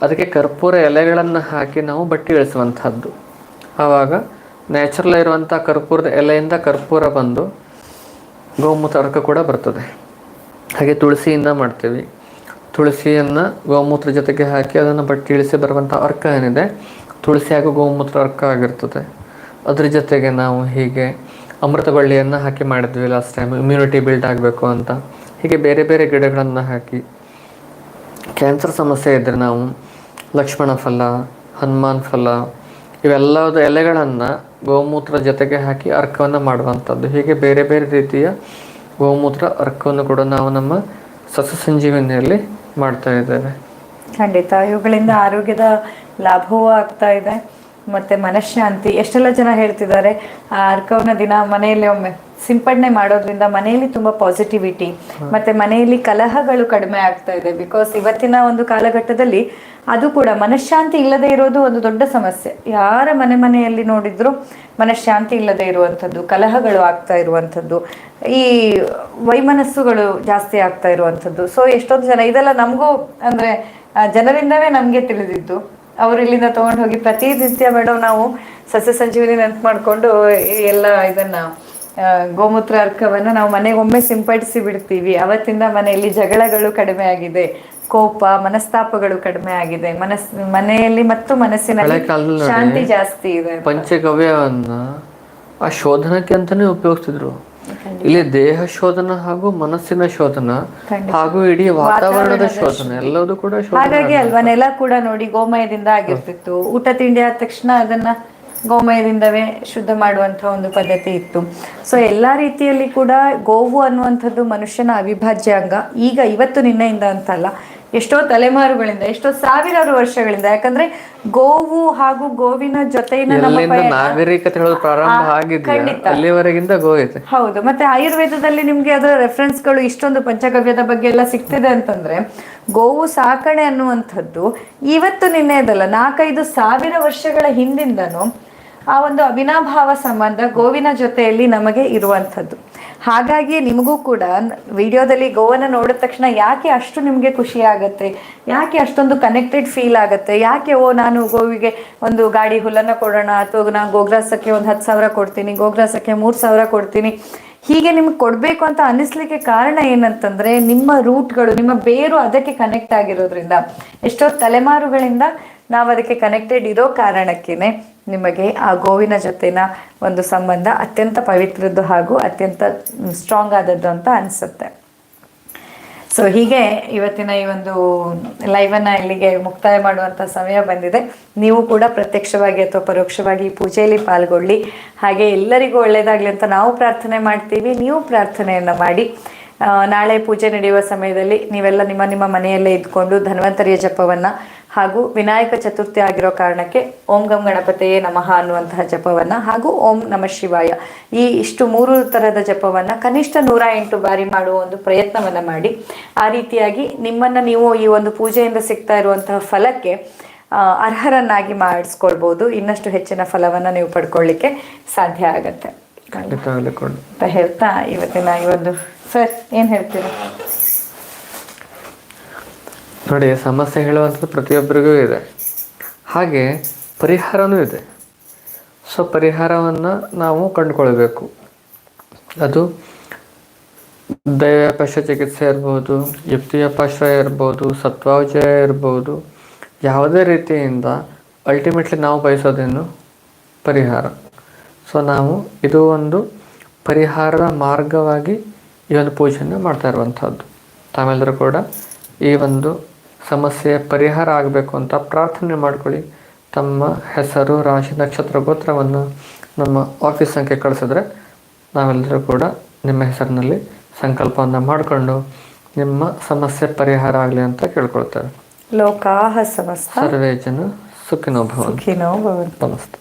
ಅದಕ್ಕೆ ಕರ್ಪೂರ ಎಲೆಗಳನ್ನು ಹಾಕಿ ನಾವು ಬಟ್ಟಿ ಇಳಿಸುವಂಥದ್ದು. ಆವಾಗ ನ್ಯಾಚುರಲ್ ಇರುವಂಥ ಕರ್ಪೂರದ ಎಲೆಯಿಂದ ಕರ್ಪೂರ ಬಂದು ಗೋಮೂತ್ರ ಅರ್ಕ ಕೂಡ ಬರ್ತದೆ. ಹಾಗೆ ತುಳಸಿಯಿಂದ ಮಾಡ್ತೀವಿ. ತುಳಸಿಯನ್ನು ಗೋಮೂತ್ರ ಜೊತೆಗೆ ಹಾಕಿ ಅದನ್ನು ಬಟ್ಟಿ ಇಳಿಸಿ ಬರುವಂಥ ಅರ್ಕ ಏನಿದೆ, ತುಳಸಿ ಹಾಗೂ ಗೋಮೂತ್ರ ಅರ್ಕ ಆಗಿರ್ತದೆ. ಅದ್ರ ಜೊತೆಗೆ ನಾವು ಹೀಗೆ ಅಮೃತ ಬಳ್ಳಿಯನ್ನು ಹಾಕಿ ಮಾಡಿದ್ವಿ ಲಾಸ್ಟ್ ಟೈಮ್ ಇಮ್ಯುನಿಟಿ ಬಿಲ್ಡ್ ಆಗಬೇಕು ಅಂತ. ಹೀಗೆ ಬೇರೆ ಬೇರೆ ಗಿಡಗಳನ್ನು ಹಾಕಿ. ಕ್ಯಾನ್ಸರ್ ಸಮಸ್ಯೆ ಇದ್ದರೆ ನಾವು ಲಕ್ಷ್ಮಣ ಫಲ, ಹನುಮಾನ್ ಫಲ, ಇವೆಲ್ಲದ ಎಲೆಗಳನ್ನು ಗೋಮೂತ್ರ ಜೊತೆಗೆ ಹಾಕಿ ಅರ್ಕವನ್ನು ಮಾಡುವಂಥದ್ದು. ಹೀಗೆ ಬೇರೆ ಬೇರೆ ರೀತಿಯ ಗೋಮೂತ್ರ, ಅರ್ಕವನ್ನು ಕೂಡ ನಾವು ನಮ್ಮ ಸಸ್ಯ ಸಂಜೀವನಿಯಲ್ಲಿ ಮಾಡ್ತಾ ಇದ್ದೇವೆ. ಖಂಡಿತ. ಇವುಗಳಿಂದ ಆರೋಗ್ಯದ ಲಾಭವೂ ಆಗ್ತಾ ಇದೆ. ಮತ್ತೆ ಮನಃಶಾಂತಿ, ಎಷ್ಟೆಲ್ಲ ಜನ ಹೇಳ್ತಿದ್ದಾರೆ, ಆ ಅರ್ಕವನ ದಿನ ಮನೆಯಲ್ಲಿ ಒಮ್ಮೆ ಸಿಂಪಡಣೆ ಮಾಡೋದ್ರಿಂದ ಮನೆಯಲ್ಲಿ ತುಂಬಾ ಪಾಸಿಟಿವಿಟಿ ಮತ್ತೆ ಮನೆಯಲ್ಲಿ ಕಲಹಗಳು ಕಡಿಮೆ ಆಗ್ತಾ ಇದೆ. ಬಿಕಾಸ್ ಇವತ್ತಿನ ಒಂದು ಕಾಲಘಟ್ಟದಲ್ಲಿ ಅದು ಕೂಡ ಮನಃಶಾಂತಿ ಇಲ್ಲದೆ ಇರೋದು ಒಂದು ದೊಡ್ಡ ಸಮಸ್ಯೆ. ಯಾರ ಮನೆ ಮನೆಯಲ್ಲಿ ನೋಡಿದ್ರು ಮನಃಶಾಂತಿ ಇಲ್ಲದೆ ಇರುವಂಥದ್ದು, ಕಲಹಗಳು ಆಗ್ತಾ ಇರುವಂಥದ್ದು, ಈ ವೈಮನಸ್ಸುಗಳು ಜಾಸ್ತಿ ಆಗ್ತಾ ಇರುವಂಥದ್ದು. ಸೊ ಎಷ್ಟೊಂದು ಜನ, ಇದೆಲ್ಲ ನಮಗೂ ಅಂದ್ರೆ ಜನರಿಂದವೇ ನಮಗೆ ತಿಳಿದಿದ್ದು. ಅವರು ಇಲ್ಲಿಂದ ತಗೊಂಡು ಹೋಗಿ ಪ್ರತಿನಿತ್ಯ ಮೇಡಮ್ ನಾವು ಸಸ್ಯ ಸಂಜೀವಿನಿ ನೆನ್ಪು ಮಾಡಿಕೊಂಡು ಎಲ್ಲ ಇದನ್ನ ಗೋಮೂತ್ರ ಅರ್ಕವನ್ನ ನಾವು ಮನೆಗೊಮ್ಮೆ ಸಿಂಪಡಿಸಿ ಬಿಡ್ತೀವಿ. ಅವತ್ತಿಂದ ಮನೆಯಲ್ಲಿ ಜಗಳಗಳು ಕಡಿಮೆ ಆಗಿದೆ. ಕೋಪ ಮನಸ್ತಾಪಗಳು ಕಡಿಮೆ ಆಗಿದೆ. ಮನಸ್ ಮನೆಯಲ್ಲಿ ಮತ್ತು ಮನಸ್ಸಿನಲ್ಲಿ ಶಾಂತಿ ಜಾಸ್ತಿ ಇದೆ ಪಂಚಗವ್ಯವನ್ನ ಆ ಶೋಧನಕ್ಕೆ ಅಂತಾನೆ ಉಪಯೋಗಿಸ್ತಿದ್ರು. ಇಲ್ಲಿ ದೇಹ ಶೋಧನ ಹಾಗೂ ಮನಸ್ಸಿನ ಶೋಧನ ಹಾಗೂ ಇಡೀ ವಾತಾವರಣದ ಶೋಧನ ಎಲ್ಲದೂ ಕೂಡ ಹಾಗಾಗಿ ಅಲ್ವಾ ನೆಲ ಕೂಡ ನೋಡಿ ಗೋಮಯದಿಂದ ಆಗಿರ್ತಿತ್ತು. ಊಟ ತಿಂಡಿ ಆದ ತಕ್ಷಣ ಅದನ್ನ ಗೋಮಯದಿಂದವೇ ಶುದ್ಧ ಮಾಡುವಂತಹ ಒಂದು ಪದ್ಧತಿ ಇತ್ತು. ಸೊ ಎಲ್ಲಾ ರೀತಿಯಲ್ಲಿ ಕೂಡ ಗೋವು ಅನ್ನುವಂಥದ್ದು ಮನುಷ್ಯನ ಅವಿಭಾಜ್ಯ ಅಂಗ. ಈಗ ಇವತ್ತು ನಿನ್ನೆಯಿಂದ ಅಂತಲ್ಲ ಎಷ್ಟೋ ತಲೆಮಾರುಗಳಿಂದ ಎಷ್ಟೋ ಸಾವಿರಾರು ವರ್ಷಗಳಿಂದ ಯಾಕಂದ್ರೆ ಗೋವು ಹಾಗೂ ಗೋವಿನ ಜೊತೆ ನಾಗರಿಕತೆ ಪ್ರಾರಂಭ. ಅಲ್ಲಿವರೆಗಿಂದ ಹೌದು ಮತ್ತೆ ಆಯುರ್ವೇದದಲ್ಲಿ ನಿಮ್ಗೆ ಅದರ ರೆಫರೆನ್ಸ್ಗಳು ಇಷ್ಟೊಂದು ಪಂಚಗವ್ಯದ ಬಗ್ಗೆ ಎಲ್ಲ ಸಿಗ್ತಿದೆ ಅಂತಂದ್ರೆ ಗೋವು ಸಾಕಣೆ ಅನ್ನುವಂಥದ್ದು ಇವತ್ತು ನಿನ್ನೆದಲ್ಲ ನಾಲ್ಕೈದು ಸಾವಿರ ವರ್ಷಗಳ ಹಿಂದಿಂದನು ಆ ಒಂದು ಅವಿನಾಭಾವ ಸಂಬಂಧ ಗೋವಿನ ಜೊತೆಯಲ್ಲಿ ನಮಗೆ ಇರುವಂಥದ್ದು. ಹಾಗಾಗಿ ನಿಮಗೂ ಕೂಡ ವಿಡಿಯೋದಲ್ಲಿ ಗೋವನ್ನ ನೋಡಿದ ತಕ್ಷಣ ಯಾಕೆ ಅಷ್ಟು ನಿಮಗೆ ಖುಷಿ ಆಗತ್ತೆ? ಯಾಕೆ ಅಷ್ಟೊಂದು ಕನೆಕ್ಟೆಡ್ ಫೀಲ್ ಆಗುತ್ತೆ? ಯಾಕೆ, ಓ, ನಾನು ಗೋವಿಗೆ ಒಂದು ಗಾಡಿ ಹುಲ್ಲನ್ನ ಕೊಡೋಣ ಅಥವಾ ನಾನು ಗೋಗ್ರಾಸಕ್ಕೆ ಒಂದು ಹತ್ತು ಸಾವಿರ ಕೊಡ್ತೀನಿ, ಗೋಗ್ರಾಸಕ್ಕೆ ಮೂರು ಸಾವಿರ ಕೊಡ್ತೀನಿ? ಹೀಗೆ ನಿಮ್ಗೆ ಕೊಡಬೇಕು ಅಂತ ಅನಿಸ್ಲಿಕ್ಕೆ ಕಾರಣ ಏನಂತಂದ್ರೆ ನಿಮ್ಮ ರೂಟ್ಗಳು ನಿಮ್ಮ ಬೇರು ಅದಕ್ಕೆ ಕನೆಕ್ಟ್ ಆಗಿರೋದ್ರಿಂದ, ಎಷ್ಟೋ ತಲೆಮಾರುಗಳಿಂದ ನಾವು ಅದಕ್ಕೆ ಕನೆಕ್ಟೆಡ್ ಇರೋ ಕಾರಣಕ್ಕೇನೆ ನಿಮಗೆ ಆ ಗೋವಿನ ಜೊತೆನ ಒಂದು ಸಂಬಂಧ ಅತ್ಯಂತ ಪವಿತ್ರದ್ದು ಹಾಗೂ ಅತ್ಯಂತ ಸ್ಟ್ರಾಂಗ್ ಆದದ್ದು ಅಂತ ಅನಿಸುತ್ತೆ. ಸೊ ಹೀಗೆ ಇವತ್ತಿನ ಈ ಒಂದು ಲೈವನ್ನು ಇಲ್ಲಿಗೆ ಮುಕ್ತಾಯ ಮಾಡುವಂಥ ಸಮಯ ಬಂದಿದೆ. ನೀವು ಕೂಡ ಪ್ರತ್ಯಕ್ಷವಾಗಿ ಅಥವಾ ಪರೋಕ್ಷವಾಗಿ ಪೂಜೆಯಲ್ಲಿ ಪಾಲ್ಗೊಳ್ಳಿ. ಹಾಗೆ ಎಲ್ಲರಿಗೂ ಒಳ್ಳೆಯದಾಗಲಿ ಅಂತ ನಾವು ಪ್ರಾರ್ಥನೆ ಮಾಡ್ತೀವಿ. ನೀವು ಪ್ರಾರ್ಥನೆಯನ್ನು ಮಾಡಿ. ನಾಳೆ ಪೂಜೆ ನಡೆಯುವ ಸಮಯದಲ್ಲಿ ನೀವೆಲ್ಲ ನಿಮ್ಮ ನಿಮ್ಮ ಮನೆಯಲ್ಲೇ ಇದ್ಕೊಂಡು ಧನ್ವಂತರಿಯ ಜಪವನ್ನು ಹಾಗೂ ವಿನಾಯಕ ಚತುರ್ಥಿ ಆಗಿರೋ ಕಾರಣಕ್ಕೆ ಓಂ ಗಂ ಗಣಪತಿಯೇ ನಮಃ ಅನ್ನುವಂತಹ ಜಪವನ್ನ ಹಾಗೂ ಓಂ ನಮ ಶಿವಾಯ ಈ ಇಷ್ಟು ಮೂರು ತರಹದ ಜಪವನ್ನ ಕನಿಷ್ಠ ನೂರ ಎಂಟು ಬಾರಿ ಮಾಡುವ ಒಂದು ಪ್ರಯತ್ನವನ್ನ ಮಾಡಿ. ಆ ರೀತಿಯಾಗಿ ನಿಮ್ಮನ್ನ ನೀವು ಈ ಒಂದು ಪೂಜೆಯಿಂದ ಸಿಗ್ತಾ ಇರುವಂತಹ ಫಲಕ್ಕೆ ಅರ್ಹರನ್ನಾಗಿ ಮಾಡಿಸ್ಕೊಳ್ಬೋದು. ಇನ್ನಷ್ಟು ಹೆಚ್ಚಿನ ಫಲವನ್ನ ನೀವು ಪಡ್ಕೊಳ್ಳಿಕ್ಕೆ ಸಾಧ್ಯ ಆಗತ್ತೆ. ಅಂತ ಹೇಳ್ತಾ ಇವತ್ತಿನ ಈ ಒಂದು ಸರ್ ಏನು ಹೇಳ್ತೀರಾ? ನೋಡಿ, ಸಮಸ್ಯೆ ಹೇಳುವಂಥದ್ದು ಪ್ರತಿಯೊಬ್ಬರಿಗೂ ಇದೆ. ಹಾಗೆ ಪರಿಹಾರವೂ ಇದೆ. ಸೊ ಪರಿಹಾರವನ್ನು ನಾವು ಕಂಡುಕೊಳ್ಬೇಕು ಅದು ದೈವಪಶ ಚಿಕಿತ್ಸೆ ಇರ್ಬೋದು ಯುಕ್ತಿಯಪಾಶ್ರಯ ಇರ್ಬೋದು, ಸತ್ವಾವಜಯ ಇರ್ಬೋದು, ಯಾವುದೇ ರೀತಿಯಿಂದ ಅಲ್ಟಿಮೇಟ್ಲಿ ನಾವು ಬಯಸೋದೇನು? ಪರಿಹಾರ. ಸೊ ನಾವು ಇದು ಒಂದು ಪರಿಹಾರದ ಮಾರ್ಗವಾಗಿ ಈ ಒಂದು ಪೂಜೆಯನ್ನು ಮಾಡ್ತಾ ಇರುವಂಥದ್ದು. ತಾವೆಲ್ಲರೂ ಕೂಡ ಈ ಒಂದು ಸಮಸ್ಯೆಯ ಪರಿಹಾರ ಆಗಬೇಕು ಅಂತ ಪ್ರಾರ್ಥನೆ ಮಾಡ್ಕೊಳ್ಳಿ. ತಮ್ಮ ಹೆಸರು ರಾಶಿ ನಕ್ಷತ್ರ ಗೋತ್ರವನ್ನು ನಮ್ಮ ಆಫೀಸ್ ಸಂಖ್ಯೆ ಕಳಿಸಿದ್ರೆ ನಾವೆಲ್ಲರೂ ಕೂಡ ನಿಮ್ಮ ಹೆಸರಿನಲ್ಲಿ ಸಂಕಲ್ಪವನ್ನು ಮಾಡಿಕೊಂಡು ನಿಮ್ಮ ಸಮಸ್ಯೆ ಪರಿಹಾರ ಆಗಲಿ ಅಂತ ಕೇಳ್ಕೊಳ್ತಾರೆ ಲೋಕಾಹ ಸಮಸ್ತ ಸರ್ವೇ ಜನ ಸುಖಿನೋ ಭವಂತು. ನಮಸ್ತೆ.